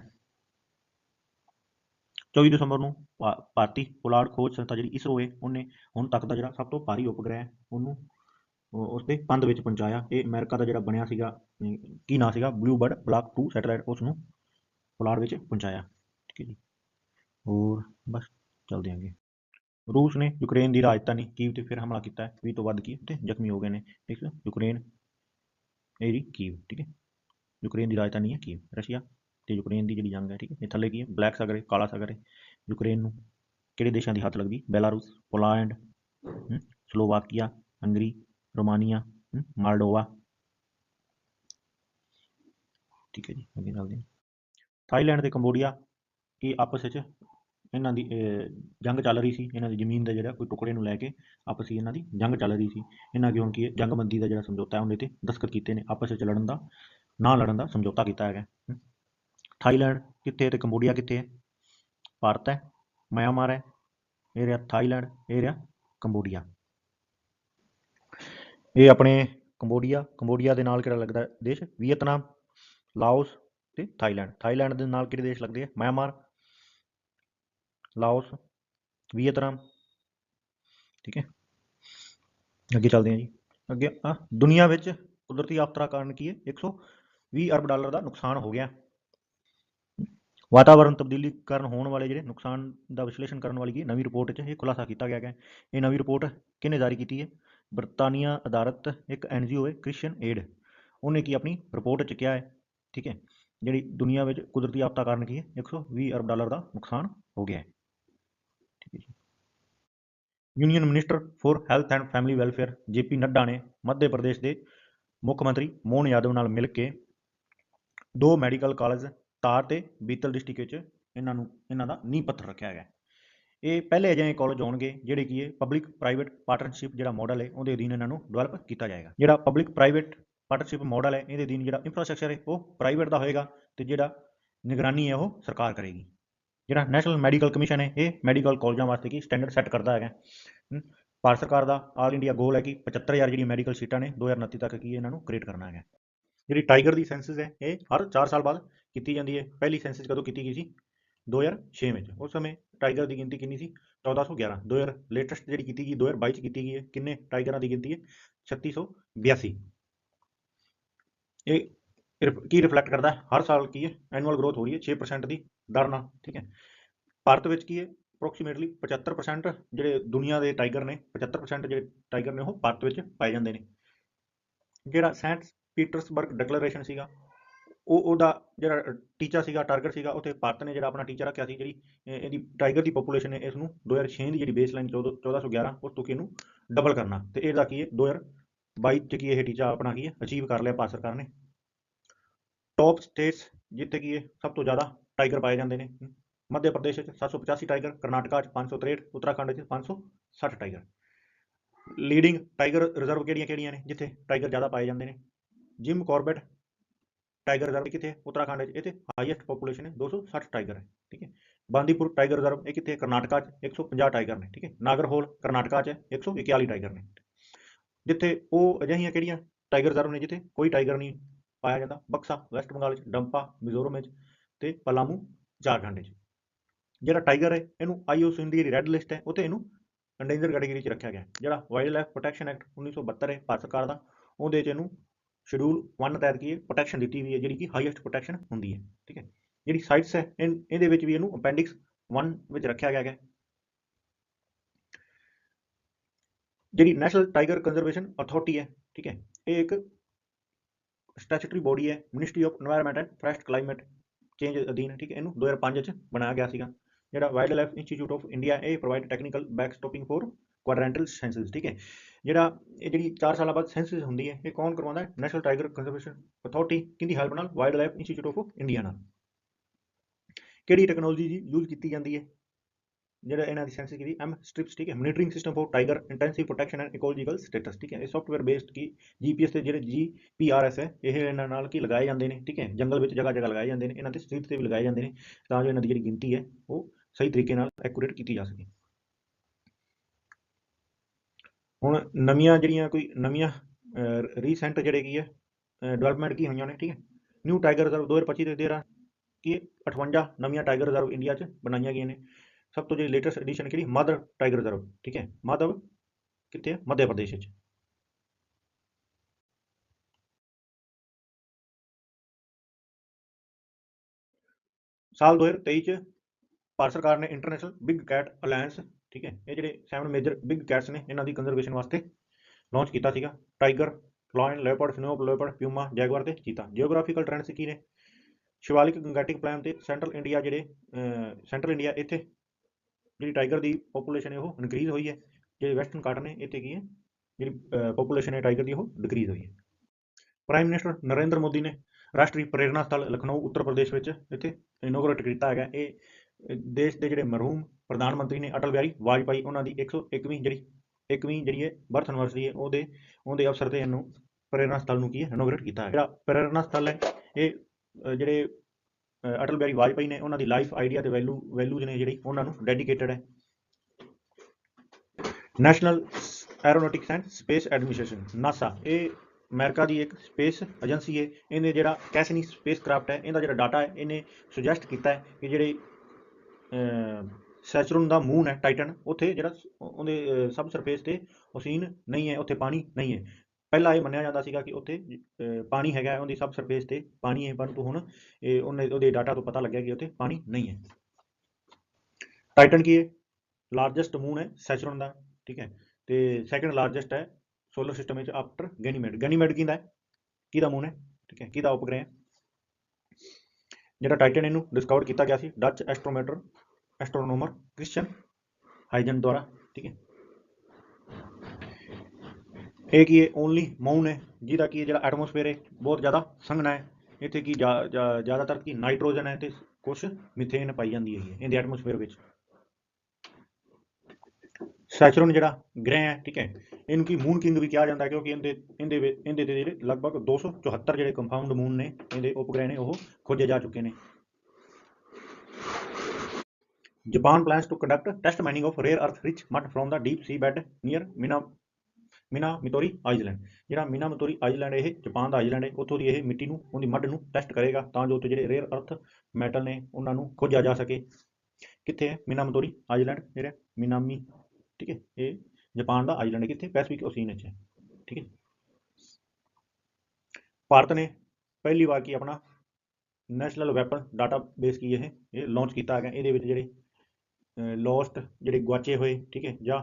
24 ਦਸੰਬਰ ਨੂੰ ਭਾਰਤੀ ਪੁਲਾੜ ਖੋਜ ਸੰਸਥਾ ਜਿਹੜੀ ਇਸਰੋ ਹੈ, ਉਹਨੇ ਹੁਣ ਤੱਕ ਦਾ ਜਿਹੜਾ ਸਭ ਤੋਂ ਭਾਰੀ ਉਪਗ੍ਰਹਿ ਉਹਨੂੰ ਉਸ ਦੇ ਪੰਧ ਵਿੱਚ ਪਹੁੰਚਾਇਆ ਇਹ ਅਮਰੀਕਾ ਦਾ ਜਿਹੜਾ ਬਣਿਆ ਸੀਗਾ ਕੀ ਨਾਂ ਸੀਗਾ? ਬਲੂਬਰਡ ਬਲਾਕ 2 ਸੈਟੇਲਾਈਟ ਉਸ ਨੂੰ ਪੁਲਾੜ ਵਿੱਚ ਪਹੁੰਚਾਇਆ। ਠੀਕ ਹੈ ਜੀ। ਹੋਰ ਬਸ ਚੱਲਦੇ ਆਂਗੇ। ਰੂਸ ਨੇ ਯੂਕਰੇਨ ਦੀ ਰਾਜਧਾਨੀ ਕੀਵ ਤੇ ਫਿਰ ਹਮਲਾ ਕੀਤਾ। ਹੈ 20 ਤੋਂ ਵੱਧ ਕੀ ਤੇ ਜ਼ਖਮੀ ਹੋ ਗਏ ਨੇ। ਠੀਕ ਹੈ ਯੂਕਰੇਨ, ਇਹ ਜੀ ਕੀਵ, ਠੀਕ ਹੈ। ਯੂਕਰੇਨ ਦੀ ਰਾਜਧਾਨੀ ਹੈ ਕੀਵ। ਰਸ਼ੀਆ ਤੇ ਯੂਕਰੇਨ ਦੀ ਜਿਹੜੀ ਜੰਗ ਹੈ, ਠੀਕ ਹੈ। ਇਹ ਥੱਲੇ ਕੀ ਹੈ? ਬਲੈਕ ਸਾਗਰ ਹੈ, ਕਾਲਾ ਸਾਗਰ ਹੈ। ਯੂਕਰੇਨ ਨੂੰ ਕਿਹੜੇ ਦੇਸ਼ਾਂ ਦੀ ਹੱਥ ਲੱਗਦੀ? Belarus Poland Slovakia Hungary Romania Moldova. ਠੀਕ ਹੈ ਜੀ, ਅੱਗੇ ਚੱਲਦੇ ਹਾਂ। ਥਾਈਲੈਂਡ ਤੇ ਕੰਬੋਡੀਆ, ਇਹ ਆਪਸ ਵਿੱਚ ਇਹਨਾਂ ਦੀ ਜੰਗ ਚੱਲ ਰਹੀ ਸੀ, ਇਹਨਾਂ ਦੀ ਜ਼ਮੀਨ ਦਾ ਜਿਹੜਾ ਕੋਈ ਟੁਕੜੇ ਨੂੰ ਲੈ ਕੇ ਆਪਸ ਆਪਸੀ ਇਹਨਾਂ ਦੀ ਜੰਗ ਚੱਲ ਰਹੀ ਸੀ। ਇਹਨਾਂ ਅੱਗੇ ਕੀ ਜੰਗਬੰਦੀ ਦਾ ਜਿਹੜਾ ਸਮਝੌਤਾ ਹੈ ਉਹਦੇ ਤੇ ਦਸਤਖਤ ਕੀਤੇ ਨੇ, ਆਪਸ ਵਿੱਚ ਲੜਨ ਦਾ, ਨਾ ਲੜਨ ਦਾ ਸਮਝੌਤਾ ਕੀਤਾ ਹੈਗਾ ਥਾਈਲੈਂਡ ਕਿੱਥੇ ਹੈ ਤੇ ਕੰਬੋਡੀਆ ਕਿੱਥੇ ਹੈ? ਭਾਰਤ ਹੈ, ਮਿਆਂਮਾਰ ਹੈ, ਇਹ ਰਿਹਾ ਥਾਈਲੈਂਡ, ਇਹ ਰਿਹਾ ਕੰਬੋਡੀਆ। ਇਹ ਆਪਣੇ ਕੰਬੋਡੀਆ ਕੰਬੋਡੀਆ ਦੇ ਨਾਲ ਕਿਹੜਾ ਲੱਗਦਾ ਦੇਸ਼? ਵੀਅਤਨਾਮ, ਲਾਓਸ ਤੇ ਥਾਈਲੈਂਡ। ਥਾਈਲੈਂਡ ਦੇ ਨਾਲ ਕਿਹੜੇ ਦੇਸ਼ ਲੱਗਦੇ ਆ? Myanmar, Laos, Vietnam. ਠੀਕ ਹੈ। ਅੱਗੇ ਚੱਲਦੇ ਹਾਂ ਜੀ। ਅੱਗੇ ਆ, ਦੁਨੀਆ ਵਿੱਚ ਕੁਦਰਤੀ ਆਫਤਾਂ ਕਾਰਨ ਕੀ ਹੈ? 120 ਅਰਬ ਡਾਲਰ ਦਾ ਨੁਕਸਾਨ ਹੋ ਗਿਆ। ਵਾਤਾਵਰਣ ਤਬਦੀਲੀ ਕਾਰਨ ਹੋਣ ਵਾਲੇ ਜਿਹੜੇ ਨੁਕਸਾਨ ਦਾ ਵਿਸ਼ਲੇਸ਼ਣ ਕਰਨ ਵਾਲੀ ਕੀ ਨਵੀਂ ਰਿਪੋਰਟ 'ਚ ਇਹ ਖੁਲਾਸਾ ਕੀਤਾ ਗਿਆ ਹੈ ਇਹ ਨਵੀਂ ਰਿਪੋਰਟ ਕਿਹਨੇ ਜਾਰੀ ਕੀਤੀ ਹੈ? ਬਰਤਾਨੀਆ ਆਧਾਰਿਤ ਇੱਕ ਐੱਨ ਜੀ ਓ ਹੈ, ਕ੍ਰਿਸ਼ਨ ਏਡ। ਉਹਨੇ ਕੀ ਆਪਣੀ ਰਿਪੋਰਟ 'ਚ ਕਿਹਾ ਹੈ, ਠੀਕ ਹੈ, ਜਿਹੜੀ ਦੁਨੀਆ ਵਿੱਚ ਕੁਦਰਤੀ ਆਫਤਾਂ ਕਾਰਨ ਕੀ ਹੈ? 120 ਅਰਬ ਡਾਲਰ ਦਾ ਨੁਕਸਾਨ ਹੋ ਗਿਆ ਹੈ। ਠੀਕ ਹੈ ਜੀ। Union minister for health and family welfare JP Nadda ਨੇ ਮੱਧ ਪ੍ਰਦੇਸ਼ ਦੇ ਮੁੱਖ ਮੰਤਰੀ ਮੋਹਨ ਯਾਦਵ ਨਾਲ ਮਿਲ ਕੇ ਦੋ ਮੈਡੀਕਲ ਕਾਲਜ ਤਾਰ ਤੇ ਬੀਤਲ ਡਿਸਟ੍ਰਿਕਟ ਵਿੱਚ ਇਹਨਾਂ ਨੂੰ, ਇਹਨਾਂ ਦਾ ਨੀਂਹ ਪੱਥਰ ਰੱਖਿਆ ਗਿਆ ਇਹ ਪਹਿਲੇ ਅਜਿਹੇ ਕਾਲਜ ਹੋਣਗੇ ਜਿਹੜੇ ਕੀ ਹੈ ਪਬਲਿਕ ਪ੍ਰਾਈਵੇਟ ਪਾਰਟਨਰਸ਼ਿਪ ਜਿਹੜਾ ਮਾਡਲ ਹੈ, ਉਹਦੇ ਅਧੀਨ ਇਹਨਾਂ ਨੂੰ ਡਿਵੈਲਪ ਕੀਤਾ ਜਾਏਗਾ। ਜਿਹੜਾ ਪਬਲਿਕ ਪ੍ਰਾਈਵੇਟ ਪਾਰਟਨਰਸ਼ਿਪ ਮਾਡਲ ਹੈ, ਇਹਦੇ ਅਧੀਨ ਜਿਹੜਾ ਇੰਫਰਾਸਟ੍ਰਕਚਰ ਹੈ, ਉਹ ਪ੍ਰਾਈਵੇਟ ਦਾ ਹੋਏਗਾ ਤੇ ਜਿਹੜਾ ਨਿਗਰਾਨੀ ਹੈ, ਉਹ ਸਰਕਾਰ ਕਰੇਗੀ। ਜਿਹੜਾ ਨੈਸ਼ਨਲ ਮੈਡੀਕਲ ਕਮਿਸ਼ਨ ਹੈ, ਇਹ ਮੈਡੀਕਲ ਕਾਲਜਾਂ ਵਾਸਤੇ ਕੀ ਸਟੈਂਡਰਡ ਸੈੱਟ ਕਰਦਾ ਹੈਗਾ। ਭਾਰਤ ਸਰਕਾਰ ਦਾ ਆਲ ਇੰਡੀਆ ਗੋਲ ਹੈ ਕਿ 75000 ਜਿਹੜੀਆਂ ਮੈਡੀਕਲ ਸੀਟਾਂ ਨੇ 2029 ਤੱਕ ਕੀ ਇਹਨਾਂ ਨੂੰ ਕ੍ਰੀਏਟ ਕਰਨਾ ਹੈਗਾ। ਜਿਹੜੀ ਟਾਈਗਰ ਦੀ ਸੈਂਸਸ ਹੈ, ਇਹ ਹਰ 4 ਸਾਲ ਬਾਅਦ ਕੀਤੀ ਜਾਂਦੀ ਹੈ। ਪਹਿਲੀ ਸੈਂਸਸ ਕਦੋਂ ਕੀਤੀ ਗਈ ਸੀ? 2006 ਵਿੱਚ। ਉਸ ਸਮੇਂ ਟਾਈਗਰ ਦੀ ਗਿਣਤੀ ਕਿੰਨੀ ਸੀ? 1411 2000 ਲੇਟੈਸਟ ਜਿਹੜੀ ਕੀਤੀ ਗਈ 2022 ਚ ਕੀਤੀ ਗਈ ਹੈ। ਕਿੰਨੇ ਟਾਈਗਰਾਂ ਦੀ ਗਿਣਤੀ ਹੈ? 3682 ਇਹ ਰਿਫ- ਕੀ ਰਿਫਲੈਕਟ ਕਰਦਾ? ਹੈ ਹਰ ਸਾਲ ਕੀ ਹੈ? ਐਨੂਅਲ ਗਰੋਥ ਹੋ ਰਹੀ ਹੈ 6% ਦੀ ਦਰ ਨਾਲ ਠੀਕ ਹੈ? ਭਾਰਤ ਵਿੱਚ ਕੀ ਹੈ? ਅਪਰੋਕਸੀਮੇਟਲੀ 75% ਜਿਹੜੇ ਦੁਨੀਆ ਦੇ ਟਾਈਗਰ ਨੇ 75% ਜਿਹੜੇ ਟਾਈਗਰ ਨੇ ਉਹ ਭਾਰਤ ਵਿੱਚ ਪਾਏ ਜਾਂਦੇ ਨੇ। ਜਿਹੜਾ ਸੈਂਟ ਪੀਟਰਸਬਰਗ ਡਿਕਲੇਰੇਸ਼ਨ ਸੀਗਾ ਉਹ ਉਹਦਾ ਜਿਹੜਾ ਟੀਚਾ ਸੀਗਾ ਟਾਰਗੇਟ ਸੀਗਾ, ਉੱਥੇ ਭਾਰਤ ਨੇ ਜਿਹੜਾ ਆਪਣਾ ਟੀਚਾ ਰੱਖਿਆ ਸੀ, ਜਿਹੜੀ ਇਹਦੀ ਟਾਈਗਰ ਦੀ ਪੋਪੂਲੇਸ਼ਨ ਨੇ ਇਸ ਨੂੰ 2006 ਦੀ ਜਿਹੜੀ ਬੇਸਲਾਈਨ 1411 ਉਸ ਤੋਂ ਕਿ ਇਹਨੂੰ ਡਬਲ ਕਰਨਾ। ਤੇ ਇਹਦਾ ਕੀ ਹੈ? 2022 ਚ ਕੀ ਇਹ ਟੀਚਾ ਆਪਣਾ ਕੀ ਹੈ? ਅਚੀਵ ਕਰ ਲਿਆ ਭਾਰਤ ਸਰਕਾਰ ਨੇ। ਟੌਪ ਸਟੇਟਸ ਜਿੱਥੇ ਕੀ ਹੈ ਸਭ ਤੋਂ ਜ਼ਿਆਦਾ ਟਾਈਗਰ ਪਾਏ ਜਾਂਦੇ ਨੇ। ਮੱਧ ਪ੍ਰਦੇਸ਼ ਵਿੱਚ 785 ਟਾਈਗਰ ਕਰਨਾਟਕਾ ਚ 563 ਉੱਤਰਾਖੰਡ ਵਿੱਚ 560 ਟਾਈਗਰ ਲੀਡਿੰਗ ਟਾਈਗਰ ਰਿਜ਼ਰਵ ਕਿਹੜੀਆਂ ਕਿਹੜੀਆਂ ਨੇ? ਜਿੱਥੇ ਟਾਈਗਰ ਜ਼ਿਆਦਾ ਪਾਏ ਜਾਂਦੇ ਨੇ। ਜਿਮ ਕਾਰਬੇਟ ਟਾਈਗਰ ਰਿਜ਼ਰਵ ਕਿੱਥੇ ਹੈ? ਉੱਤਰਾਖੰਡ ਵਿੱਚ। ਇੱਥੇ ਹਾਈਐਸਟ ਪੋਪੂਲੇਸ਼ਨ ਹੈ 260 ਟਾਈਗਰ ਹੈ, ਠੀਕ ਹੈ। ਬਾਂਦੀਪੁਰ ਟਾਈਗਰ ਰਿਜ਼ਰਵ ਇਹ ਕਿੱਥੇ ਕਰਨਾਟਕਾ ਚ 150 ਟਾਈਗਰ ਨੇ, ਠੀਕ ਹੈ। ਨਾਗਰਹੋਲ ਕਰਨਾਟਕਾ ਚ 141 ਟਾਈਗਰ ਨੇ। ਜਿੱਥੇ ਉਹ ਅਜਿਹੀਆਂ ਕਿਹੜੀਆਂ ਟਾਈਗਰ ਰਿਜ਼ਰਵ ਨੇ ਜਿੱਥੇ ਕੋਈ ਟਾਈਗਰ ਨਹੀਂ ਪਾਇਆ ਜਾਂਦਾ? ਬਕਸਾ, ਵੈਸਟ ਬੰਗਾਲ 'ਚ, ਡੰਪਾ, ਮਿਜ਼ੋਰਮ ਵਿੱਚ ਤੇ ਪਲਾਮੂ, ਝਾਰਖੰਡ 'ਚ। ਜਿਹੜਾ ਟਾਈਗਰ ਹੈ, ਇਹਨੂੰ ਆਈਓਸੀਐਨ ਦੀ ਰੈੱਡ ਲਿਸਟ ਹੈ, ਉੱਥੇ ਇਹਨੂੰ ਅੰਡੇਂਜਰ ਕੈਟਾਗਰੀ 'ਚ ਰੱਖਿਆ ਗਿਆ ਜਿਹੜਾ ਵਾਈਲਡ ਲਾਈਫ ਪ੍ਰੋਟੈਕਸ਼ਨ ਐਕਟ 1972 ਹੈ, ਭਾਰਤ ਸਰਕਾਰ ਦਾ, ਉਹਦੇ 'ਚ ਇਹਨੂੰ ਸ਼ਡਿਊਲ 1 ਤਹਿਤ ਕੀ ਹੈ ਪ੍ਰੋਟੈਕਸ਼ਨ ਦਿੱਤੀ ਹੋਈ ਹੈ, ਜਿਹੜੀ ਕਿ ਹਾਈਐਸਟ ਪ੍ਰੋਟੈਕਸ਼ਨ ਹੁੰਦੀ ਹੈ, ਠੀਕ ਹੈ। ਜਿਹੜੀ ਸਾਈਟਸ ਹੈ ਇਹਦੇ ਵਿੱਚ ਵੀ ਇਹਨੂੰ ਅਪੈਂਡਿਕਸ 1 ਵਿੱਚ ਰੱਖਿਆ ਗਿਆ ਹੈ ਜਿਹੜੀ ਨੈਸ਼ਨਲ ਟਾਈਗਰ ਕੰਜ਼ਰਵੇਸ਼ਨ ਅਥਾਰਟੀ ਹੈ, ਠੀਕ ਹੈ, ਇਹ ਇੱਕ ਸਟੈਚੂਟਰੀ ਬੋਡੀ ਹੈ ministry of environment and forest climate change ਅਧੀਨ, ਠੀਕ ਹੈ, ਇਹਨੂੰ 2005 ਵਿੱਚ ਬਣਾਇਆ ਗਿਆ ਸੀਗਾ। ਜਿਹੜਾ wild life institute of India ਇਹ provide technical backstopping for quadrennial census ਠੀਕ ਹੈ। ਜਿਹੜਾ ਇਹ ਜਿਹੜੀ 4 ਸਾਲਾਂ ਬਾਅਦ ਸੈਂਸਸ ਹੁੰਦੀ ਹੈ, ਇਹ ਕੌਣ ਕਰਵਾਉਂਦਾ ਹੈ? ਨੈਸ਼ਨਲ ਟਾਈਗਰ ਕੰਜ਼ਰਵੇਸ਼ਨ ਅਥਾਰਟੀ ਕਿਹਦੀ ਹੈਲਪ ਨਾਲ? Wild life institute of India ਨਾਲ। ਕਿਹੜੀ ਟੈਕਨੋਲੋਜੀ ਯੂਜ਼ ਕੀਤੀ ਜਾਂਦੀ ਹੈ? ਜਿਹੜਾ ਇਹਨਾਂ ਦੀ ਸੈਂਸਸ ਕੀਤੀ ਐਮ ਸਟ੍ਰਿਪਸ ਠੀਕ ਹੈ? Monitoring system for tiger intensive protection and ecological status ਠੀਕ ਹੈ? ਇਹ ਸੌਫਟਵੇਅਰ ਬੇਸਡ ਕੀ ਜੀਪੀਐਸ ਤੇ ਜਿਹੜੇ ਜੀਪੀਆਰਐਸ ਹੈ, ਇਹ ਇਹਨਾਂ ਨਾਲ ਕੀ ਲਗਾਏ ਜਾਂਦੇ ਨੇ, ਠੀਕ ਹੈ? ਜੰਗਲ ਵਿੱਚ ਜਗ੍ਹਾ ਜਗ੍ਹਾ ਲਗਾਏ ਜਾਂਦੇ ਨੇ, ਇਹਨਾਂ ਤੇ ਸਟਰੀਟ ਤੇ ਵੀ ਲਗਾਏ ਜਾਂਦੇ ਨੇ, ਤਾਂ ਜੋ ਇਹਨਾਂ ਦੀ ਜਿਹੜੀ ਗਿਣਤੀ ਹੈ, ਉਹ ਸਹੀ ਤਰੀਕੇ ਨਾਲ ਐਕੂਰੇਟ ਕੀਤੀ ਜਾ ਸਕੇ। ਹੁਣ ਨਵੀਆਂ ਜਿਹੜੀਆਂ ਕੋਈ ਨਵੀਆਂ ਰੀਸੈਂਟ ਜਿਹੜੇ ਕੀ ਹੈ ਡਿਵੈਲਪਮੈਂਟ ਕੀ ਹੋਈਆਂ ਨੇ, ਠੀਕ ਹੈ? ਨਿਊ ਟਾਈਗਰ ਰਿਜ਼ਰਵ 2025 ਦੇ ਦੇਰਾ ਕਿ 58 ਨਵੀਆਂ ਟਾਈਗਰ ਰਿਜ਼ਰਵ ਇੰਡੀਆ 'ਚ ਬਣਾਈਆਂ ਗਈਆਂ ਨੇ। ਸਭ ਤੋਂ ਜਿਹੜੀ ਲੇਟੈਸਟ ਐਡੀਸ਼ਨ ਕਿਹੜੀ? ਮਾਦਰ ਟਾਈਗਰ ਰਿਜ਼ਰਵ ਠੀਕ ਹੈ? ਮਾਧਵ ਕਿੱਥੇ ਹੈ ਮੱਧ ਪ੍ਰਦੇਸ਼ ਵਿੱਚ ਸਾਲ 2023 ਚ ਭਾਰਤ ਸਰਕਾਰ ਨੇ ਇੰਟਰਨੈਸ਼ਨਲ ਬਿਗ ਕੈਟ ਅਲਾਈਅੰਸ ਠੀਕ ਹੈ? ਇਹ ਜਿਹੜੇ ਸੈਵਨ ਮੇਜਰ ਬਿਗ ਕੈਟਸ ਨੇ, ਇਹਨਾਂ ਦੀ ਕੰਜ਼ਰਵੇਸ਼ਨ ਵਾਸਤੇ ਲਾਂਚ ਕੀਤਾ ਸੀਗਾ tiger lion leopard snow leopard puma jaguar ਤੇ ਚੀਤਾ ਜਿਓਗ੍ਰਾਫੀਕਲ ਟ੍ਰੈਂਡਸ ਕੀ ਨੇ? ਸ਼ਿਵਾਲਿਕ ਗੰਗੈਟਿਕ ਪਲਾਨ ਤੇ ਸੈਂਟਰਲ ਇੰਡੀਆ ਜਿਹੜੇ ਸੈਂਟਰਲ ਇੰਡੀਆ ਇੱਥੇ ਜਿਹੜੀ ਟਾਈਗਰ ਦੀ ਪੋਪੂਲੇਸ਼ਨ ਹੈ ਉਹ ਇਨਕਰੀਜ਼ ਹੋਈ ਹੈ। ਜਿਹੜੇ ਵੈਸਟਰਨ ਕਾਟ ਨੇ, ਇੱਥੇ ਕੀ ਹੈ? ਜਿਹੜੀ ਪੋਪੂਲੇਸ਼ਨ ਹੈ ਟਾਈਗਰ ਦੀ ਉਹ ਡਿਕਰੀਜ਼ ਹੋਈ ਹੈ। ਪ੍ਰਾਈਮ ਮਿਨਿਸਟਰ ਨਰਿੰਦਰ ਮੋਦੀ ਨੇ ਰਾਸ਼ਟਰੀ ਪ੍ਰੇਰਣਾ ਸਥਲ ਲਖਨਊ, ਉੱਤਰ ਪ੍ਰਦੇਸ਼ ਵਿੱਚ ਇੱਥੇ ਇਨੋਗਰੇਟ ਕੀਤਾ ਹੈਗਾ। ਇਹ ਦੇਸ਼ ਦੇ ਜਿਹੜੇ ਮਰਹੂਮ ਪ੍ਰਧਾਨ ਮੰਤਰੀ ਨੇ ਅਟਲ ਬਿਹਾਰੀ ਵਾਜਪਾਈ, ਉਹਨਾਂ ਦੀ 101ਵੀਂ ਜਿਹੜੀ 1ਵੀਂ ਜਿਹੜੀ ਹੈ ਬਰਥ ਐਨਵਰਸਰੀ ਹੈ, ਉਹਦੇ ਉਹਦੇ ਅਵਸਰ ਤੇ ਇਹਨੂੰ ਪ੍ਰੇਰਣਾ ਸਥਲ ਨੂੰ ਕੀ ਹੈ ਇਨੋਗ੍ਰੇਟ ਕੀਤਾ ਹੈ। ਜਿਹੜਾ ਪ੍ਰੇਰਣਾ ਸਥਲ ਹੈ, ਇਹ ਜਿਹੜੇ ਅਟਲ ਬਿਹਾਰੀ ਵਾਜਪਾਈ ਨੇ ਉਹਨਾਂ ਦੀ ਲਾਈਫ ਆਈਡੀਆ ਤੇ ਵੈਲਿਊ ਵੈਲਿਊਜ਼ ਨੇ ਜਿਹੜੀ, ਉਹਨਾਂ ਨੂੰ ਡੈਡੀਕੇਟਡ ਹੈ। National aeronautics and space administration NASA ਇਹ ਅਮਰੀਕਾ ਦੀ ਇੱਕ ਸਪੇਸ ਏਜੰਸੀ ਹੈ। ਇਹਨੇ ਜਿਹੜਾ ਕੈਸਨੀ ਸਪੇਸ ਕ੍ਰਾਫਟ ਹੈ, ਇਹਦਾ ਜਿਹੜਾ ਡਾਟਾ ਹੈ, ਇਹਨੇ ਸੁਜੈਸਟ ਕੀਤਾ ਹੈ ਕਿ ਜਿਹੜੇ ਸੈਚਰਨ ਦਾ ਮੂਨ ਹੈ, ਟਾਈਟਨ। ਉੱਥੇ ਜਿਹੜਾ ਉਹਦੇ ਸਬ ਸਰਫੇਸ ਤੇ ਓਸੀਨ ਨਹੀਂ ਹੈ, ਉੱਥੇ ਪਾਣੀ ਨਹੀਂ ਹੈ। ਪਹਿਲਾਂ ਇਹ ਮੰਨਿਆ ਜਾਂਦਾ ਸੀਗਾ ਕਿ ਉੱਥੇ ਪਾਣੀ ਹੈਗਾ ਉਹਦੀ ਸਬ ਸਰਫੇਸ ਤੇ ਪਾਣੀ ਹੈ, ਪਰੰਤੂ ਹੁਣ ਇਹ ਉਹਨੇ, ਉਹਦੇ ਡਾਟਾ ਤੋਂ ਪਤਾ ਲੱਗਿਆ ਕਿ ਉੱਥੇ ਪਾਣੀ ਨਹੀਂ ਹੈ। ਟਾਈਟਨ ਕੀ ਹੈ? ਲਾਰਜੈਸਟ ਮੂਨ ਹੈ, ਸੈਚਰਨ ਦਾ, ਠੀਕ ਹੈ। ਤੇ ਸੈਕੰਡ ਲਾਰਜੈਸਟ ਹੈ ਸੋਲਰ ਸਿਸਟਮ ਵਿੱਚ ਆਫਟਰ ਗੈਨੀਮੇਡ ਗੈਨੀਮੇਡ ਕਿਹਦਾ ਹੈ? ਕਿਹਦਾ ਮੂਨ ਹੈ? ਠੀਕ ਹੈ, ਕਿਹਦਾ ਉਪਗ੍ਰਹਿ ਹੈ? ਜਿਹੜਾ ਟਾਈਟਨ ਇਹਨੂੰ ਡਿਸਕਵਰ ਕੀਤਾ ਗਿਆ ਸੀ Dutch astrometer astronomer Christian Huygens ਦੁਆਰਾ ਠੀਕ ਹੈ ਇਹ ਕੀ ਹੈ? ਓਨਲੀ ਮਾਊਨ ਹੈ। ਜਿਹਦਾ ਕੀ ਜਿਹੜਾ ਐਟਮੋਸਫੇਅਰ ਹੈ, ਬਹੁਤ ਜ਼ਿਆਦਾ ਸੰਘਣਾ ਹੈ। ਇੱਥੇ ਕੀ ਜ਼ਿਆਦਾਤਰ ਕੀ ਨਾਈਟ੍ਰੋਜਨ ਹੈ ਤੇ ਕੁਝ ਮਿਥੇਨ ਪਾਈ ਜਾਂਦੀ ਹੈ ਇਹਦੇ ਐਟਮੋਸਫੇਅਰ ਵਿੱਚ। ਸੈਚਰਨ ਜਿਹੜਾ ਗ੍ਰਹਿ ਹੈ, ਠੀਕ ਹੈ? ਇਹਨੂੰ ਕੀ ਮੂਨ ਕਿੰਗ ਵੀ ਕਿਹਾ ਜਾਂਦਾ ਕਿਉਂਕਿ ਇਹਦੇ ਇਹਦੇ ਇਹਦੇ ਤੇ ਜਿਹੜੇ ਲਗਭਗ 274 ਜਿਹੜੇ ਕੰਪਾਊਂਡ ਮੂਨ ਨੇ, ਇਹਦੇ ਉਪਗ੍ਰਹਿ ਨੇ ਉਹ ਖੋਜੇ ਜਾ ਚੁੱਕੇ ਨੇ। Japan plans to conduct test mining of rare earth rich mud from the deep sea bed near Mina Minamitori Island. ਜਿਹੜਾ ਮਿਨਾਮਿਤੋਰੀ ਆਈਲੈਂਡ ਇਹ ਜਾਪਾਨ ਦਾ ਆਈਲੈਂਡ ਹੈ, ਉੱਥੋਂ ਦੀ ਇਹ ਮਿੱਟੀ ਨੂੰ, ਉਹਦੀ ਮੱਡ ਨੂੰ ਟੈਸਟ ਕਰੇਗਾ ਤਾਂ ਜੋ ਉੱਥੇ ਜਿਹੜੇ ਰੇਅਰ ਅਰਥ ਮੈਟਲ ਨੇ, ਉਹਨਾਂ ਨੂੰ ਖੋਜਿਆ ਜਾ ਸਕੇ। ਕਿੱਥੇ ਹੈ? ਮਿਨਾਮਿਤੋਰੀ ਆਈਲੈਂਡ ਜਿਹੜਾ ਮਿਨਾਮੀ ਠੀਕ ਹੈ? ਇਹ ਜਾਪਾਨ ਦਾ ਆਈਲੈਂਡ ਹੈ, ਕਿੱਥੇ? ਪੈਸੀਫਿਕ ਓਸ਼ੀਨ ਵਿੱਚ ਹੈ, ਠੀਕ ਹੈ? ਭਾਰਤ ਨੇ ਪਹਿਲੀ ਵਾਰ ਕੀ ਆਪਣਾ ਨੈਸ਼ਨਲ ਵੈਪਨ ਡਾਟਾਬੇਸ ਕੀ ਇਹ? ਇਹ ਲਾਂਚ ਕੀਤਾ ਹੈਗਾ। ਇਹਦੇ ਵਿੱਚ ਜਿਹੜੇ ਲੋਸਟ ਜਿਹੜੇ ਗੁਆਚੇ ਹੋਏ, ਠੀਕ ਹੈ, ਜਾਂ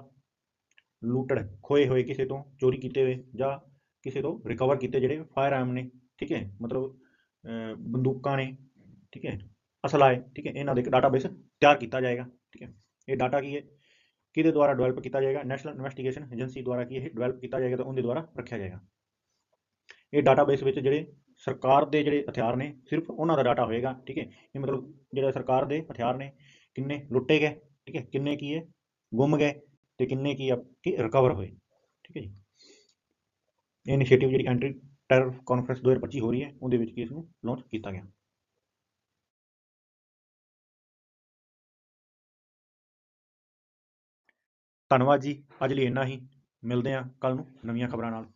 ਲੂਟਡ ਖੋਏ ਹੋਏ ਕਿਸੇ ਤੋਂ, ਚੋਰੀ ਕੀਤੇ ਹੋਏ, ਜਾਂ ਕਿਸੇ ਤੋਂ ਰਿਕਵਰ ਕੀਤੇ ਜਿਹੜੇ ਫਾਇਰ ਆਰਮ ਨੇ, ਠੀਕ ਹੈ, ਮਤਲਬ ਬੰਦੂਕਾਂ ਨੇ, ਠੀਕ ਹੈ ਅਸਲਾ ਹੈ, ਠੀਕ ਹੈ, ਇਹਨਾਂ ਦੇ ਇੱਕ ਡਾਟਾਬੇਸ ਤਿਆਰ ਕੀਤਾ ਜਾਏਗਾ, ਠੀਕ ਹੈ, ਇਹ ਡਾਟਾ ਕੀ ਹੈ, ਕਿਹਦੇ ਦੁਆਰਾ ਡਿਵੈਲਪ ਕੀਤਾ ਜਾਏਗਾ ਨੈਸ਼ਨਲ ਇਨਵੈਸਟੀਗੇਸ਼ਨ ਏਜੰਸੀ ਦੁਆਰਾ ਕੀ ਇਹ ਡਿਵੈਲਪ ਕੀਤਾ ਜਾਏਗਾ ਤਾਂ ਉਹਦੇ ਦੁਆਰਾ ਰੱਖਿਆ ਜਾਏਗਾ। ਇਹ ਡਾਟਾਬੇਸ ਵਿੱਚ ਜਿਹੜੇ ਸਰਕਾਰ ਦੇ ਜਿਹੜੇ ਹਥਿਆਰ ਨੇ, ਸਿਰਫ ਉਹਨਾਂ ਦਾ ਡਾਟਾ ਹੋਏਗਾ, ਠੀਕ ਹੈ, ਇਹ ਮਤਲਬ ਜਿਹੜਾ ਸਰਕਾਰ ਦੇ ਹਥਿਆਰ ਨੇ, ਕਿੰਨੇ ਲੁੱਟੇ ਗਏ ਠੀਕ ਹੈ, ਕਿੰਨੇ ਕੀ ਹੈ? ਗੁੰਮ ਗਏ ਤੇ ਕਿੰਨੇ ਕੀ ਆ ਕਿ ਰਿਕਵਰ ਹੋਏ, ਠੀਕ ਹੈ ਜੀ। ਇਹ ਇਨੀਸ਼ੀਏਟਿਵ ਜਿਹੜੀ ਐਂਟਰੀ ਟੈਰਰ ਕਾਨਫਰੰਸ 2025 ਹੋ ਰਹੀ ਹੈ, ਉਹਦੇ ਵਿੱਚ ਕੀ ਇਸ ਨੂੰ ਲਾਂਚ ਕੀਤਾ ਗਿਆ। ਧੰਨਵਾਦ ਜੀ, ਅੱਜ ਲਈ ਇੰਨਾ ਹੀ। ਮਿਲਦੇ ਹਾਂ ਕੱਲ ਨੂੰ ਨਵੀਆਂ ਖਬਰਾਂ ਨਾਲ।